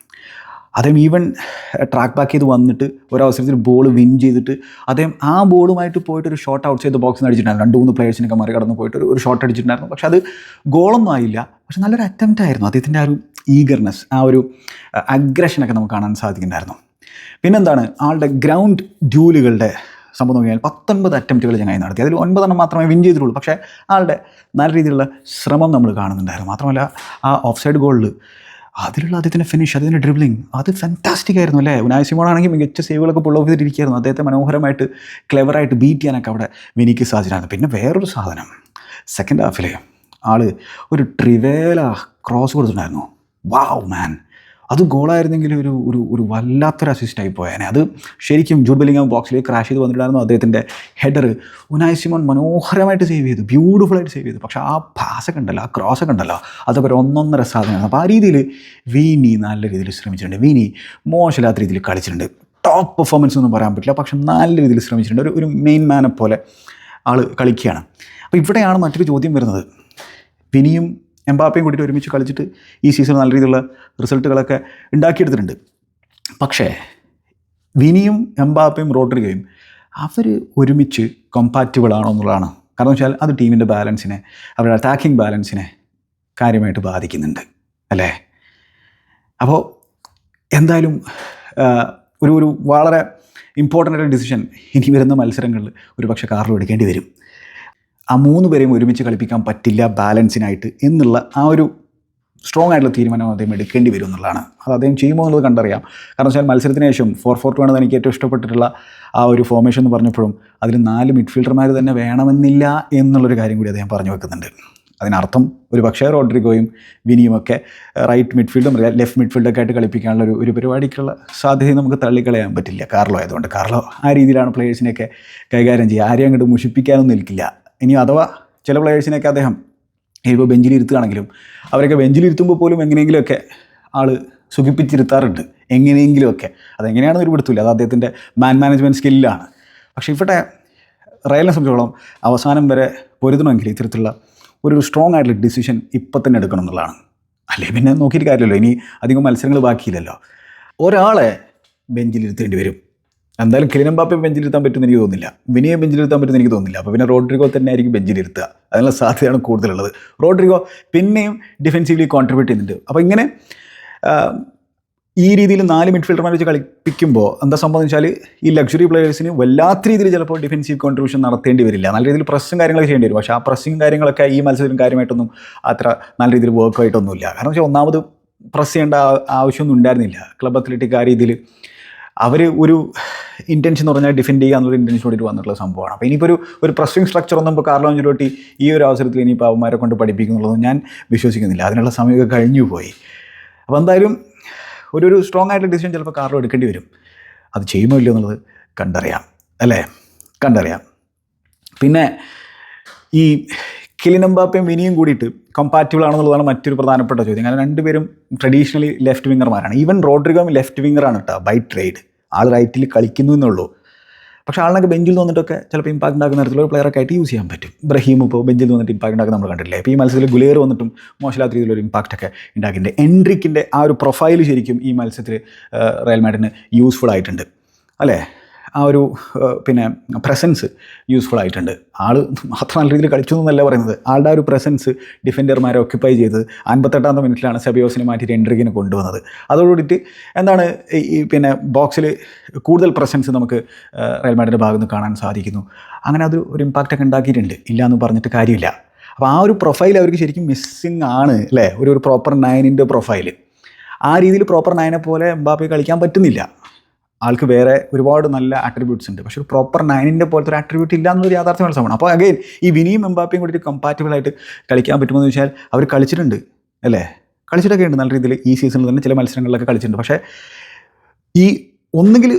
അദ്ദേഹം ഈവൻ ട്രാക്ക് ബാക്ക് ചെയ്ത് വന്നിട്ട് ഒരവസരത്തിൽ ബോൾ വിൻ ചെയ്തിട്ട് അദ്ദേഹം ആ ബോളുമായിട്ട് പോയിട്ട് ഒരു ഷോട്ട് ഔട്ട് ചെയ്ത് ബോക്സിന് അടിച്ചിട്ടുണ്ടായിരുന്നു. രണ്ട് മൂന്ന് പ്ലേയേഴ്സിനൊക്കെ മറികടന്ന് പോയിട്ട് ഒരു- ഷോട്ട് അടിച്ചിട്ടുണ്ടായിരുന്നു. പക്ഷെ അത് ഗോളൊന്നും ആയില്ല. പക്ഷെ നല്ലൊരു അറ്റംപ്റ്റ് ആയിരുന്നു. അദ്ദേഹത്തിന്റെ ആ ഒരു ഈഗർനെസ് ആ ഒരു അഗ്രഷനൊക്കെ നമുക്ക് കാണാൻ സാധിക്കുന്നുണ്ടായിരുന്നു. പിന്നെന്താണ്? ആളുടെ ഗ്രൗണ്ട് ഡ്യൂലുകളുടെ സംഭവം നോക്കിയാൽ പത്തൊൻപത് അറ്റംപ്റ്റുകൾ ചങ്ങായി നടത്തി. അതിൽ ഒൻപതെണ്ണം മാത്രമേ വിൻ ചെയ്തിട്ടുള്ളൂ. പക്ഷേ ആളുടെ നല്ല രീതിയിലുള്ള ശ്രമം നമ്മൾ കാണുന്നുണ്ടായിരുന്നു. മാത്രമല്ല ആ ഓഫ് സൈഡ് ഗോളിൽ അതിലുള്ള അദ്ദേഹത്തിന്റെ ഫിനിഷ് അതിന്റെ ഡ്രിബ്ലിംഗ് അത് ഫാന്റാസ്റ്റിക് ആയിരുന്നു അല്ലേ? ഉനായ സിമോൺ ആണെങ്കിൽ മികച്ച സേവുകളൊക്കെ പുൾ ഓഫ് ചെയ്തിരിക്കുകയായിരുന്നു. അദ്ദേഹത്തെ മനോഹരമായിട്ട് ക്ലെവറായിട്ട് ബീറ്റ് ചെയ്യാനൊക്കെ അവിടെ വിനിക്ക് സാധ്യതയാണ് പിന്നെ വേറൊരു സാധനം. സെക്കൻഡ് ഹാഫിൽ ആൾ ഒരു ട്രിവേല ക്രോസ് കൊടുത്തിട്ടുണ്ടായിരുന്നു. വാവ് മാൻ അത് ഗോളായിരുന്നെങ്കിൽ ഒരു ഒരു ഒരു വല്ലാത്തൊരു അസിസ്റ്റായി പോയേനെ. അത് ശരിക്കും ജൂഡ് ബെല്ലിംഗാം ബോക്സിലേക്ക് ക്രാഷ് ചെയ്ത് വന്നിട്ടായിരുന്നു അദ്ദേഹത്തിന്റെ ഹെഡർ ഉനായ് സിമോൻ മനോഹരമായിട്ട് സേവ് ചെയ്തു. ബ്യൂട്ടിഫുള്ളായിട്ട് സേവ് ചെയ്തു. പക്ഷേ ആ പാസൊക്കെ ഉണ്ടല്ലോ ആ ക്രോസൊക്കെ ഉണ്ടല്ലോ അതൊക്കെ ഒരു ഒന്നൊന്നര സാധനമാണ്. അപ്പോൾ ആ രീതിയിൽ വീനി നല്ല രീതിയിൽ ശ്രമിച്ചിട്ടുണ്ട്. വീനി മോശമില്ലാത്ത രീതിയിൽ കളിച്ചിട്ടുണ്ട്. ടോപ്പ് പെർഫോമൻസ് ഒന്നും പറയാൻ പറ്റില്ല. പക്ഷെ നല്ല രീതിയിൽ ശ്രമിച്ചിട്ടുണ്ട്. ഒരു ഒരു മെയിൻ മാനെ പോലെ ആൾ കളിക്കുകയാണ്. അപ്പോൾ ഇവിടെയാണ് മറ്റൊരു ചോദ്യം വരുന്നത്. വിനിയും എംബാപ്പയും കൂടിയിട്ട് ഒരുമിച്ച് കളിച്ചിട്ട് ഈ സീസൺ നല്ല രീതിയിലുള്ള റിസൾട്ടുകളൊക്കെ ഉണ്ടാക്കിയെടുത്തിട്ടുണ്ട്. പക്ഷേ വിനിയും എംബാപ്പയും റോഡ്രിഗയും അവർ ഒരുമിച്ച് കമ്പാറ്റബിൾ ആണോ എന്നുള്ളതാണ്. കാരണം വെച്ചാൽ അത് ടീമിന്റെ ബാലൻസിനെ അവരുടെ അറ്റാക്കിംഗ് ബാലൻസിനെ കാര്യമായിട്ട് ബാധിക്കുന്നുണ്ട്. അല്ലേ? അപ്പോൾ എന്തായാലും ഒരു ഒരു വളരെ ഇമ്പോർട്ടന്റ് ആയിട്ടുള്ള ഡിസിഷൻ ഇനി വരുന്ന മത്സരങ്ങളിൽ ഒരു പക്ഷേ കാറിൽ എടുക്കേണ്ടി വരും. ആ മൂന്ന് പേരെയും ഒരുമിച്ച് കളിപ്പിക്കാൻ പറ്റില്ല ബാലൻസിനായിട്ട് എന്നുള്ള ആ ഒരു സ്ട്രോങ് ആയിട്ടുള്ള തീരുമാനം അദ്ദേഹം എടുക്കേണ്ടി വരും എന്നുള്ളതാണ്. അത് അദ്ദേഹം ചെയ്യുമോ എന്നുള്ളത് കണ്ടറിയാം. കാരണം വെച്ചാൽ മത്സരത്തിന് ശേഷം ഫോർ ഫോർ ടു ആണ് എനിക്ക് ഏറ്റവും ഇഷ്ടപ്പെട്ടിട്ടുള്ള ആ ഒരു ഫോർമേഷൻ എന്ന് പറഞ്ഞപ്പോഴും അതിൽ നാല് മിഡ്ഫീൽഡർമാർ തന്നെ വേണമെന്നില്ല എന്നുള്ളൊരു കാര്യം കൂടി അദ്ദേഹം പറഞ്ഞു വെക്കുന്നുണ്ട്. അതിനർത്ഥം ഒരു പക്ഷേ റോഡ്രിഗോയും വിനിയുമൊക്കെ റൈറ്റ് മിഡ്ഫീൽഡും ലെഫ്റ്റ് മിഡ്ഫീൽഡൊക്കെ ആയിട്ട് കളിപ്പിക്കാനുള്ള ഒരു ഒരു പരിപാടിക്കുള്ള സാധ്യത നമുക്ക് തള്ളിക്കളയാൻ പറ്റില്ല. കാർലോ ആയതുകൊണ്ട്. കാർലോ ആ രീതിയിലാണ് പ്ലേയേഴ്സിനെയൊക്കെ കൈകാര്യം ചെയ്യുക. ആരെയും അങ്ങോട്ട് മുഷിപ്പിക്കാനൊന്നും നിൽക്കില്ല. ഇനി അഥവാ ചില പ്ലെയേഴ്സിനെയൊക്കെ അദ്ദേഹം ഇപ്പോൾ ബെഞ്ചിലിരുത്തുകയാണെങ്കിലും അവരൊക്കെ ബെഞ്ചിലിരുത്തുമ്പോൾ പോലും എങ്ങനെയെങ്കിലുമൊക്കെ ആൾ സുഖിപ്പിച്ചിരുത്താറുണ്ട്. എങ്ങനെയെങ്കിലുമൊക്കെ. അതെങ്ങനെയാണെന്ന് ഒരു പിടുത്തില്ല അത് അദ്ദേഹത്തിന്റെ മാൻ മാനേജ്മെന്റ് സ്കില്ലാണ് പക്ഷേ ഇവിടെ റയലിനെ സംബന്ധിച്ചോളം അവസാനം വരെ പൊരുതണമെങ്കിൽ ഇത്തരത്തിലുള്ള ഒരു സ്ട്രോങ് ആയിട്ടുള്ള ഡിസിഷൻ ഇപ്പം തന്നെ എടുക്കണം എന്നുള്ളതാണ്. അല്ലേ? പിന്നെ നോക്കിയിട്ട് കാര്യമല്ലോ ഇനി അധികം മത്സരങ്ങൾ ബാക്കിയില്ലല്ലോ. ഒരാളെ ബെഞ്ചിലിരുത്തേണ്ടി വരും. എന്തായാലും കിലിനം ബാപ്പയെ ബെഞ്ചിലിരുത്താൻ പറ്റുമെന്ന് എനിക്ക് തോന്നുന്നില്ല. വിനിയെ ബെഞ്ചിലിരുത്താൻ പറ്റുമെന്ന് എനിക്ക് തോന്നുന്നില്ല. അപ്പോൾ പിന്നെ റോഡ്രിഗോ തന്നെ ആയിരിക്കും ബെഞ്ചിലിരുത്തുക. അതിനുള്ള സാധ്യതയാണ് കൂടുതലുള്ളത്. റോഡ്രിഗോ പിന്നെയും ഡിഫെൻസീവ്ലി കോൺട്രിബ്യൂട്ട് ചെയ്യുന്നുണ്ട്. അപ്പോൾ ഇങ്ങനെ ഈ രീതിയിൽ നാല് മിഡ്ഫീൽഡർമാർ വെച്ച് കളിപ്പിക്കുമ്പോൾ എന്താ സംഭവം വെച്ചാൽ ഈ ലക്ഷറി പ്ലെയേഴ്സിന് വല്ലാത്ത രീതിയിൽ ചിലപ്പോൾ ഡിഫൻസീവ് കോൺട്രിബ്യൂഷൻ നടത്തേണ്ടി വരില്ല. നല്ല രീതിയിൽ പ്രസ്സും കാര്യങ്ങളൊക്കെ ചെയ്യേണ്ടി വരും. പക്ഷേ ആ പ്രസ്സും കാര്യങ്ങളൊക്കെ ഈ മത്സരത്തിനും കാര്യമായിട്ടൊന്നും അത്ര നല്ല രീതിയിൽ വർക്കായിട്ടൊന്നുമില്ല കാരണം വെച്ചാൽ ഒന്നാമത് പ്രസ് ചെയ്യേണ്ട ആവശ്യമൊന്നും ഉണ്ടായിരുന്നില്ല. ക്ലബ് അത്ലറ്റിക് ആ രീതിയിൽ അവർ ഒരു ഇന്റൻഷൻ എന്ന് പറഞ്ഞാൽ ഡിഫെൻഡ് ചെയ്യുക എന്നുള്ള ഇന്റൻഷനോട് വന്നിട്ടുള്ള സംഭവമാണ്. അപ്പോൾ ഇനിയിപ്പോൾ ഒരു ഒരു പ്രസ്സിംഗ് സ്ട്രക്ചർ ഒന്നും ഇപ്പോൾ കാർലോ അഞ്ചുരോട്ടി ഈ ഒരു അവസരത്തിൽ ഇനിയിപ്പോൾ അവന്മാരെ കൊണ്ട് പഠിപ്പിക്കുന്നുള്ളത് ഞാൻ വിശ്വസിക്കുന്നില്ല. അതിനുള്ള സമയമൊക്കെ കഴിഞ്ഞു പോയി. അപ്പോൾ എന്തായാലും ഒരു ഒരു സ്ട്രോങ് ആയിട്ടുള്ള ഡിസിഷൻ ചിലപ്പോൾ കാർലോ എടുക്കേണ്ടി വരും. അത് ചെയ്യുമോ ഇല്ലയോ എന്നുള്ളത് കണ്ടറിയാം. അല്ലേ? കണ്ടറിയാം. പിന്നെ ഈ കിലിനമ്പാപ്പയും വിനിയും കൂടിയിട്ട് കമ്പാറ്റബിൾ ആണെന്നുള്ളതാണ് മറ്റൊരു പ്രധാനപ്പെട്ട ചോദ്യം. കാരണം രണ്ടുപേരും ട്രഡീഷണലി ലെഫ്റ്റ് വിങ്ങർമാരാണ് ഈവൻ റോഡ്രിഗോം ലെഫ്റ്റ് വിങ്ങറാണ് കേട്ടോ ബൈ ട്രേഡ് ആൾ റൈറ്റിൽ കളിക്കുന്നു എന്നുള്ളൂ. പക്ഷേ ആളിനൊക്കെ ബെഞ്ചിൽ നിന്നിട്ടൊക്കെ ചിലപ്പോൾ ഇമ്പാക്ട് ഉണ്ടാക്കുന്ന തരത്തിലുള്ള പ്ലെയറൊക്കെ ആയിട്ട് യൂസ് ചെയ്യാൻ പറ്റും. ബ്രഹീം ഇപ്പോൾ ബെഞ്ചിൽ നിന്നിട്ട് ഇമ്പാക്ട് ഉണ്ടാക്കുന്ന നമ്മൾ കണ്ടിട്ടില്ലേ? ഇപ്പോൾ ഈ മത്സരത്തിൽ ഗുലേർ വന്നിട്ടും മോശമില്ലാത്ത രീതിയിലൊരു ഇമ്പാക്റ്റ് ഒക്കെ ഉണ്ടാക്കിയിട്ടുണ്ട്. എൻട്രിക്കിന്റെ ആ ഒരു പ്രൊഫൈൽ ശരിക്കും ഈ മത്സരത്തിൽ റയൽ മാഡിന് യൂസ്ഫുൾ ആയിട്ടുണ്ട്. അല്ലേ? ആ ഒരു പിന്നെ പ്രസൻസ് യൂസ്ഫുൾ ആയിട്ടുണ്ട്. ആൾ അത്ര നല്ല രീതിയിൽ കളിച്ചു എന്നല്ല പറയുന്നത്. ആളുടെ ആ ഒരു പ്രസൻസ് ഡിഫൻഡർമാരെ ഓക്യുപ്പൈ ചെയ്ത് അൻപത്തെട്ടാമത്തെ മിനിറ്റിലാണ് സെബിയോസിനെ മാറ്റിയിട്ട് എൻട്രിക്കിനെ കൊണ്ടുവന്നത്. അതോടുകൂടിയിട്ട് എന്താണ് ഈ- പിന്നെ ബോക്സിൽ കൂടുതൽ പ്രസൻസ് നമുക്ക് റയൽ ഭാഗത്ത് നിന്ന് കാണാൻ സാധിക്കുന്നു. അങ്ങനെ അത് ഒരു ഇമ്പാക്റ്റൊക്കെ ഉണ്ടാക്കിയിട്ടുണ്ട്. ഇല്ല എന്ന് പറഞ്ഞിട്ട് കാര്യമില്ല. അപ്പോൾ ആ ഒരു പ്രൊഫൈൽ അവർക്ക് ശരിക്കും മിസ്സിങ് ആണ് അല്ലേ? ഒരു ഒരു പ്രോപ്പർ നയനിന്റെ പ്രൊഫൈൽ ആ രീതിയിൽ പ്രോപ്പർ നയനെ പോലെ എംബാപ്പെ കളിക്കാൻ പറ്റുന്നില്ല. ആൾക്ക് വേറെ ഒരുപാട് നല്ല ആട്രിബ്യൂട്ട്സ് ഉണ്ട്. പക്ഷേ ഒരു പ്രോപ്പർ നയനിന്റെ പോലത്തെ ഒരു ആട്രിബ്യൂട്ട് ഇല്ല എന്നൊരു യാഥാർത്ഥ്യ മത്സരമാണ് അപ്പോൾ അഗൈൻ ഈ വിനിയും എംബാപ്പിയും കൂടി ഒരു കമ്പാറ്റബിൾ ആയിട്ട് കളിക്കാൻ പറ്റുമെന്ന് വെച്ചാൽ അവർ കളിച്ചിട്ടുണ്ട് അല്ലേ? കളിച്ചിട്ടൊക്കെ ഉണ്ട്. നല്ല രീതിയിൽ ഈ സീസണിൽ തന്നെ ചില മത്സരങ്ങളിലൊക്കെ കളിച്ചിട്ടുണ്ട്. പക്ഷേ ഈ ഒന്നുകിൽ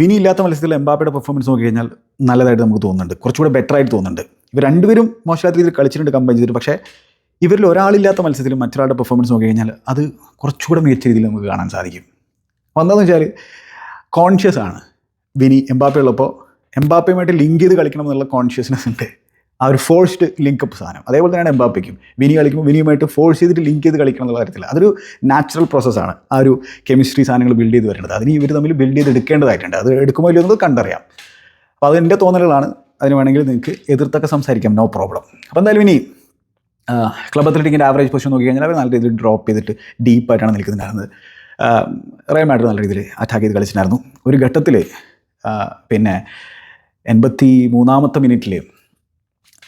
വിനി ഇല്ലാത്ത മത്സരത്തിൽ എംബാപ്പിയുടെ പെർഫോമൻസ് നോക്കി കഴിഞ്ഞാൽ നല്ലതായിട്ട് നമുക്ക് തോന്നുന്നുണ്ട്. കുറച്ചുകൂടെ ബെറ്റർ ആയിട്ട് തോന്നുന്നുണ്ട്. ഇവർ രണ്ടുപേരും മോശമില്ലാത്ത രീതിയിൽ കളിച്ചിട്ടുണ്ട് കമ്പയർ ചെയ്തിട്ട്. പക്ഷേ ഇവരിൽ ഒരാളില്ലാത്ത മത്സരത്തിൽ മറ്റൊരാളുടെ പെർഫോമൻസ് നോക്കി കഴിഞ്ഞാൽ അത് കുറച്ചുകൂടെ മികച്ച രീതിയിൽ നമുക്ക് കാണാൻ സാധിക്കും. അപ്പോൾ എന്താണെന്ന് വെച്ചാൽ കോൺഷ്യസ് ആണ്. വിനി എംബാപ്പ ഉള്ളപ്പോൾ എംബാപ്പയുമായിട്ട് ലിങ്ക് ചെയ്ത് കളിക്കണം എന്നുള്ള കോൺഷ്യസ്നെസ് ഉണ്ട്. ആ ഒരു ഫോഴ്സ്ഡ് ലിങ്കപ്പ് സാധനം. അതേപോലെ തന്നെയാണ് എംബാപ്പയ്ക്കും. വിനി കളിക്കുമ്പോൾ വിനിയുമായിട്ട് ഫോഴ്സ് ചെയ്തിട്ട് ലിങ്ക് ചെയ്ത് കളിക്കണം എന്നുള്ള കാര്യത്തിൽ അതൊരു നാച്ചുറൽ പ്രോസസ്സാണ് ആ ഒരു കെമിസ്ട്രി സാധനങ്ങൾ ബിൽഡ് ചെയ്ത് വരേണ്ടത്. അതിന് ഇവർ തമ്മിൽ ബിൽഡ് ചെയ്ത് എടുക്കേണ്ടതായിട്ടുണ്ട്. അത് എടുക്കുമോ ഇല്ലയോ എന്നത് കണ്ടറിയാം. അപ്പോൾ അത് എന്റെ തോന്നലുകളാണ്. അതിന് വേണമെങ്കിൽ നിങ്ങൾക്ക് എതിർത്തൊക്കെ സംസാരിക്കാം. നോ പ്രോബ്ലം അപ്പോൾ എന്തായാലും ഇനി ക്ലബ് അത്ലറ്റിക്കിന്റെ ആവറേജ് പൊസിഷൻ നോക്കി കഴിഞ്ഞാൽ അവർ നല്ല രീതിയിൽ ഡ്രോപ്പ് ചെയ്തിട്ട് ഡീപ്പായിട്ടാണ് നിൽക്കുന്നുണ്ടായിരുന്നത്. റയൽ മാഡ്രിഡ് നല്ല രീതിയിൽ അറ്റാക്ക് ചെയ്ത് കളിച്ചിട്ടുണ്ടായിരുന്നു. ഒരു ഘട്ടത്തിൽ പിന്നെ എൺപത്തി മൂന്നാമത്തെ മിനിറ്റിൽ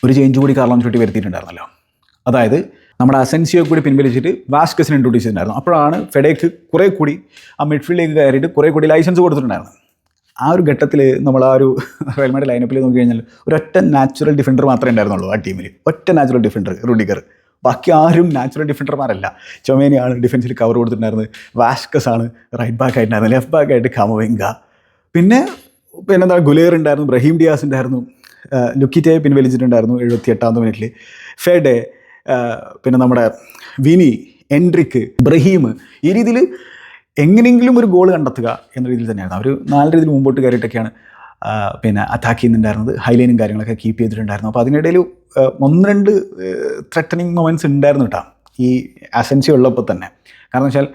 ഒരു ചേഞ്ച് കൂടി കാർലോൺ ചുട്ടി വരുത്തിയിട്ടുണ്ടായിരുന്നല്ലോ. അതായത് നമ്മുടെ അസെൻസിയോ കൂടി പിൻവലിച്ചിട്ട് വാസ്കസിനെ ഇൻട്രൊഡ്യൂസ് ചെയ്തിട്ടുണ്ടായിരുന്നു. അപ്പോഴാണ് ഫെഡേക്ക് കുറേ കൂടി ആ മിഡ്ഫീൽഡിലേക്ക് കയറിയിട്ട് കുറേ കൂടി ലൈസൻസ് കൊടുത്തിട്ടുണ്ടായിരുന്നു ആ ഒരു ഘട്ടത്തിൽ നമ്മൾ ആ ഒരു റയൽ മാഡ്രിഡ് ലൈനപ്പിൽ നോക്കി കഴിഞ്ഞാൽ ഒരൊറ്റ നാച്ചുറൽ ഡിഫൻഡർ മാത്രമേ ഉണ്ടായിരുന്നുള്ളൂ ആ ടീമിൽ ഒറ്റ നാച്ചുറൽ ഡിഫൻഡർ റുഡിഗർ ബാക്കി ആരും നാച്ചുറൽ ഡിഫൻഡർമാരല്ല ചൊമേനിയാണ് ഡിഫൻസിൽ കവർ കൊടുത്തിട്ടുണ്ടായിരുന്നത്. വാഷ്കസ് ആണ് റൈറ്റ് ബാക്ക് ആയിട്ടുണ്ടായിരുന്നത്. ലെഫ്റ്റ് ബാക്ക് ആയിട്ട് കമവിങ്ക പിന്നെ പിന്നെന്താ ഗുലേർ ഉണ്ടായിരുന്നു. ബ്രഹീം ഡിയാസ് ഉണ്ടായിരുന്നു. ലുക്കിറ്റയെ പിൻവലിച്ചിട്ടുണ്ടായിരുന്നു എഴുപത്തി എട്ടാമത്തെ മിനിറ്റിൽ ഫെഡെ പിന്നെ നമ്മുടെ വിനി എൻട്രിക്ക് ബ്രഹീം ഈ രീതിയിൽ എങ്ങനെയെങ്കിലും ഒരു ഗോൾ കണ്ടെത്തുക എന്ന രീതിയിൽ തന്നെയാണ് അവർ നാല് രീതിയിൽ മുമ്പോട്ട് കയറിയിട്ടൊക്കെയാണ് പിന്നെ അറ്റാക്ക് ചെയ്യുന്നുണ്ടായിരുന്നത് ഹൈലൈനും കാര്യങ്ങളൊക്കെ കീപ്പ് ചെയ്തിട്ടുണ്ടായിരുന്നു. അപ്പോൾ അതിനിടയിൽ ഒന്ന് രണ്ട് ത്രെറ്റനിങ് മൊമെന്റ്സ് ഉണ്ടായിരുന്നു കേട്ടോ ഈ അസൻസി ഉള്ളപ്പോൾ തന്നെ. കാരണം വെച്ചാൽ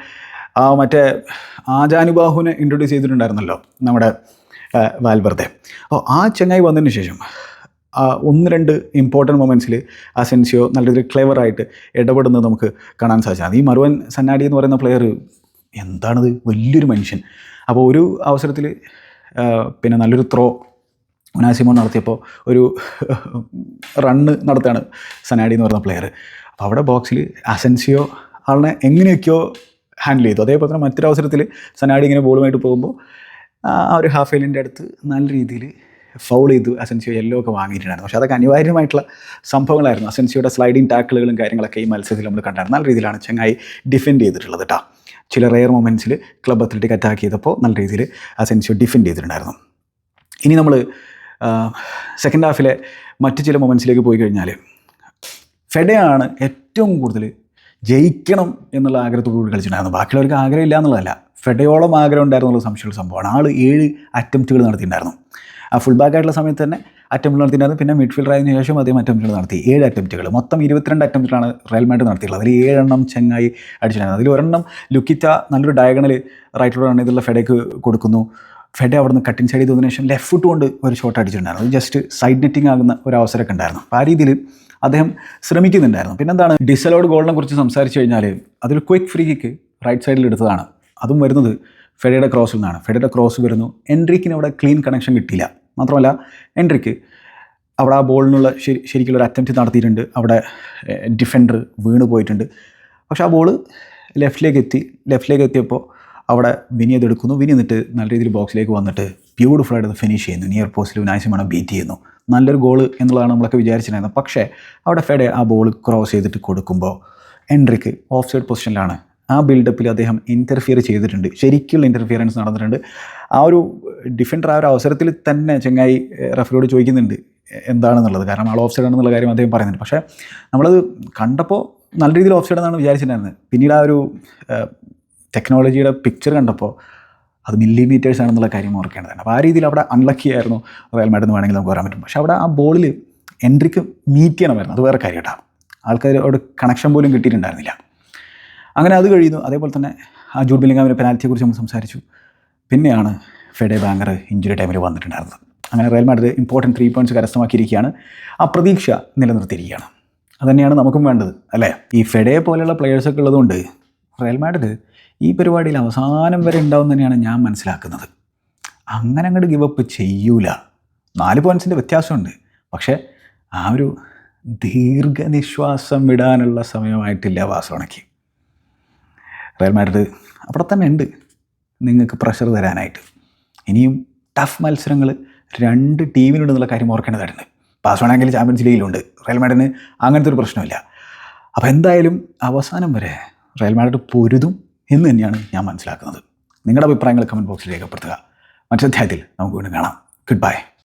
ആ മറ്റേ ആജാനുബാഹുവിനെ ഇൻട്രൊഡ്യൂസ് ചെയ്തിട്ടുണ്ടായിരുന്നല്ലോ നമ്മുടെ വാൽബർത്തെ അപ്പോൾ ആ ചങ്ങായി വന്നതിന് ശേഷം ആ ഒന്ന് രണ്ട് ഇമ്പോർട്ടന്റ് മൊമെന്റ്സിൽ സെൻസിയോ നല്ല രീതിയിൽ ക്ലെവറായിട്ട് ഇടപെടുന്നത് നമുക്ക് കാണാൻ സാധിച്ചത് ഈ മറുവൻ സന്നാടി എന്ന് പറയുന്ന പ്ലെയർ എന്താണത്? വലിയൊരു മനുഷ്യൻ. അപ്പോൾ ഒരു അവസരത്തിൽ പിന്നെ നല്ലൊരു ത്രോ ഉനാസിമോൻ നടത്തിയപ്പോൾ ഒരു റണ്ണ് നടത്തുകയാണ് സനാഡി എന്ന് പറയുന്ന പ്ലെയർ അപ്പോൾ അവിടെ ബോക്സിൽ അസെൻസിയോ ആളിനെ എങ്ങനെയൊക്കെയോ ഹാൻഡിൽ ചെയ്തു. അതേപോലെ തന്നെ മറ്റൊരു അവസരത്തിൽ സനാഡി ഇങ്ങനെ ബോളുമായിട്ട് പോകുമ്പോൾ ആ ഒരു ഹാഫ് ഫെയിലിന്റെ അടുത്ത് നല്ല രീതിയിൽ ഫൗൾ ചെയ്തു അസെൻസിയോ യെല്ലോ ഒക്കെ വാങ്ങിയിട്ടുണ്ടായിരുന്നു. പക്ഷേ അതൊക്കെ അനിവാര്യമായിട്ടുള്ള സംഭവങ്ങളായിരുന്നു. അസെൻസിയോയുടെ സ്ലൈഡിങ് ടാക്കിളുകളും കാര്യങ്ങളൊക്കെ ഈ മത്സരത്തിൽ നമ്മൾ കണ്ടായിരുന്നു. നല്ല രീതിയിലാണ് ചങ്ങായി ഡിഫെൻഡ് ചെയ്തിട്ടുള്ളത് കേട്ടോ ചില റെയർ മൊമെന്റ്സിൽ ക്ലബ് അത്ലറ്റിക് അറ്റാക്ക് ചെയ്തപ്പോൾ നല്ല രീതിയിൽ അസെൻസിയോ ഡിഫെൻഡ് ചെയ്തിട്ടുണ്ടായിരുന്നു. ഇനി നമ്മൾ സെക്കൻഡ് ഹാഫിലെ മറ്റ് ചില മൊമെന്റ്സിലേക്ക് പോയി കഴിഞ്ഞാൽ ഫെഡയാണ് ഏറ്റവും കൂടുതൽ ജയിക്കണം എന്നുള്ള ആഗ്രഹത്തോടു കൂടി കളിച്ചിട്ടുണ്ടായിരുന്നു. ബാക്കിയുള്ളവർക്ക് ആഗ്രഹം ഇല്ല എന്നുള്ളതല്ല. ഫെഡയോളം ആഗ്രഹം ഉണ്ടായിരുന്നുള്ള സംശയമുള്ള സംഭവമാണ്. ആൾ ഏഴ് അറ്റംപ്റ്റുകൾ നടത്തിയിട്ടുണ്ടായിരുന്നു. ആ ഫുൾ ബാക്ക് ആയിട്ടുള്ള സമയത്ത് തന്നെ അറ്റംപ്റ്റ് നടത്തിയിട്ടുണ്ടായിരുന്നു. പിന്നെ മിഡ്ഫീൽഡർ ആയതിനു ശേഷം അദ്ദേഹം അറ്റംപ്റ്റുകൾ നടത്തി. ഏഴ് അറ്റംപ്റ്റുകൾ മൊത്തം ഇരുപത്തിരണ്ട് അറ്റംപ്റ്റിലാണ് റയൽ മാഡ് നടത്തിയിട്ടുള്ളത്. അതിൽ ഏഴെണ്ണം ചെങ്ങായി അടിച്ചിട്ടുണ്ടായിരുന്നു. അതിൽ ഒരെണ്ണം ലുക്കിറ്റ നല്ലൊരു ഡയഗണൽ റൈറ്റിലൂടെ ആണ് ചെയ്തുള്ള ഫെഡയ്ക്ക് കൊടുക്കുന്നു. ഫെഡെ അവിടുന്ന് കട്ടിങ് സൈഡ് ചെയ്തതിനു ശേഷം ലെഫ്റ്റ് കൊണ്ട് ഒരു ഷോട്ട് അടിച്ചിട്ടുണ്ടായിരുന്നു. ജസ്റ്റ് സൈഡ് നെറ്റിംഗ് ആകുന്ന ഒരു അവസരമൊക്കെ ഉണ്ടായിരുന്നു. അപ്പോൾ ആ രീതിയിൽ അദ്ദേഹം ശ്രമിക്കുന്നുണ്ടായിരുന്നു. പിന്നെന്താണ്? ഡിസലോഡ് ഗോളിനെ കുറിച്ച് സംസാരിച്ചു കഴിഞ്ഞാൽ അതൊരു ക്വിക്ക് ഫ്രീ കിക്ക് റൈറ്റ് സൈഡിൽ എടുത്തതാണ്. അതും വരുന്നത് ഫെഡയുടെ ക്രോസിൽ നിന്നാണ്. ഫെഡയുടെ ക്രോസ് വരുന്നു. എൻട്രിക്കിന് അവിടെ ക്ലീൻ കണക്ഷൻ കിട്ടിയില്ല. മാത്രമല്ല എൻട്രിക്ക് അവിടെ ആ ബോളിനുള്ള ശരി ശരിക്കുള്ള ഒരു അറ്റംപ്റ്റ് നടത്തിയിട്ടുണ്ട്. അവിടെ ഡിഫൻഡർ വീണ് പോയിട്ടുണ്ട് പക്ഷേ ആ ബോൾ ലെഫ്റ്റിലേക്ക് എത്തി. ലെഫ്റ്റിലേക്ക് എത്തിയപ്പോൾ അവിടെ വിനി അത് എടുക്കുന്നു. വിനി എന്നിട്ട് നല്ല രീതിയിൽ ബോക്സിലേക്ക് വന്നിട്ട് ബ്യൂട്ടിഫുൾ ആയിട്ട് ഫിനിഷ് ചെയ്യുന്നു. നിയർ പോസ്റ്റിൽ വിനാശമാണ് ബീറ്റ് ചെയ്യുന്നു. നല്ലൊരു ഗോൾ എന്നുള്ളതാണ് നമ്മളൊക്കെ വിചാരിച്ചിട്ടുണ്ടായിരുന്നത് പക്ഷേ അവിടെ ഫെഡ് ആ ബോൾ ക്രോസ് ചെയ്തിട്ട് കൊടുക്കുമ്പോൾ എൻട്രിക്ക് ഓഫ് സൈഡ് പൊസിഷനിലാണ് ആ ബിൽഡപ്പിൽ അദ്ദേഹം ഇന്റർഫിയർ ചെയ്തിട്ടുണ്ട്. ശരിക്കുള്ള ഇന്റർഫിയറൻസ് നടന്നിട്ടുണ്ട്. ആ ഒരു ഡിഫൻഡർ ആ ഒരു അവസരത്തിൽ തന്നെ ചെങ്ങായി റഫറിയോട് ചോദിക്കുന്നുണ്ട് എന്താണെന്നുള്ളത്? കാരണം ആൾ ഓഫ് സൈഡ് ആണെന്നുള്ള കാര്യം അദ്ദേഹം പറയുന്നുണ്ട്. പക്ഷേ നമ്മളത് കണ്ടപ്പോൾ നല്ല രീതിയിൽ ഓഫ് സൈഡ് എന്നാണ് വിചാരിച്ചിട്ടുണ്ടായിരുന്നത്. പിന്നീട് ആ ഒരു ടെക്നോളജിയുടെ പിക്ചർ കണ്ടപ്പോൾ അത് മില്ലിമീറ്റേഴ്സ് ആണെന്നുള്ള കാര്യം ഓർക്കേണ്ടതാണ് അപ്പോൾ ആ രീതിയിൽ അവിടെ അൺലക്കി ആയിരുന്നു. റയൽ മാഡ്രിഡ് എന്ന് വേണമെങ്കിൽ നമുക്ക് വരാൻ പറ്റും. പക്ഷേ അവിടെ ആ ബോളിൽ എൻട്രിക്ക് മീറ്റ് ചെയ്യണമായിരുന്നു. അത് വേറെ കാര്യം കേട്ടോ. ആൾക്കാരോട് കണക്ഷൻ പോലും കിട്ടിയിട്ടുണ്ടായിരുന്നില്ല. അങ്ങനെ അത് കഴിയുന്നു. അതേപോലെ തന്നെ ആ ജൂഡ് ബില്ലിംഗാമിന്റെ പെനാൽറ്റിയെക്കുറിച്ച് നമ്മൾ സംസാരിച്ചു. പിന്നെയാണ് ഫെഡേ ബാങ്കർ ഇഞ്ചുറി ടൈമിൽ വന്നിട്ടുണ്ടായിരുന്നത്. അങ്ങനെ Real Madrid important three points കരസ്ഥമാക്കിയിരിക്കുകയാണ്. ആ പ്രതീക്ഷ നിലനിർത്തിയിരിക്കുകയാണ്. അതുതന്നെയാണ് നമുക്കും വേണ്ടത് അല്ലേ? ഈ ഫെഡേ പോലെയുള്ള പ്ലെയേഴ്സൊക്കെ ഉള്ളതുകൊണ്ട് റയൽ മാഡ്രിഡ് ഈ പരിപാടിയിൽ അവസാനം വരെ ഉണ്ടാവും തന്നെയാണ് ഞാൻ മനസ്സിലാക്കുന്നത്. അങ്ങനെ അങ്ങോട്ട് ഗിവപ്പ് ചെയ്യൂല. നാല് പോയിൻസിന്റെ വ്യത്യാസമുണ്ട്. പക്ഷേ ആ ഒരു ദീർഘനിശ്വാസം വിടാനുള്ള സമയമായിട്ടില്ല വാസോണയ്ക്ക് റയൽ മാഡ്രിഡ് അവിടെ തന്നെ ഉണ്ട്. നിങ്ങൾക്ക് പ്രഷർ തരാനായിട്ട്. ഇനിയും ടഫ് മത്സരങ്ങൾ രണ്ട് ടീമിനുണ്ടെന്നുള്ള കാര്യം ഓർക്കേണ്ടതായിട്ടുണ്ട് ബാഴ്സലോണയെങ്കിൽ ചാമ്പ്യൻസ് ലീഗിലുണ്ട് റയൽ മാഡ്രിഡിന് അങ്ങനത്തെ ഒരു പ്രശ്നമില്ല. അപ്പോൾ എന്തായാലും അവസാനം വരെ റയൽ മാഡ്രിഡ് പൊരുതും. എന്ന് തന്നെയാണ് ഞാൻ മനസ്സിലാക്കുന്നത്. നിങ്ങളുടെ അഭിപ്രായങ്ങൾ കമന്റ് ബോക്സിൽ രേഖപ്പെടുത്തുക. മറ്റൊരു അധ്യായത്തിൽ നമുക്ക് വീണ്ടും കാണാം. Good bye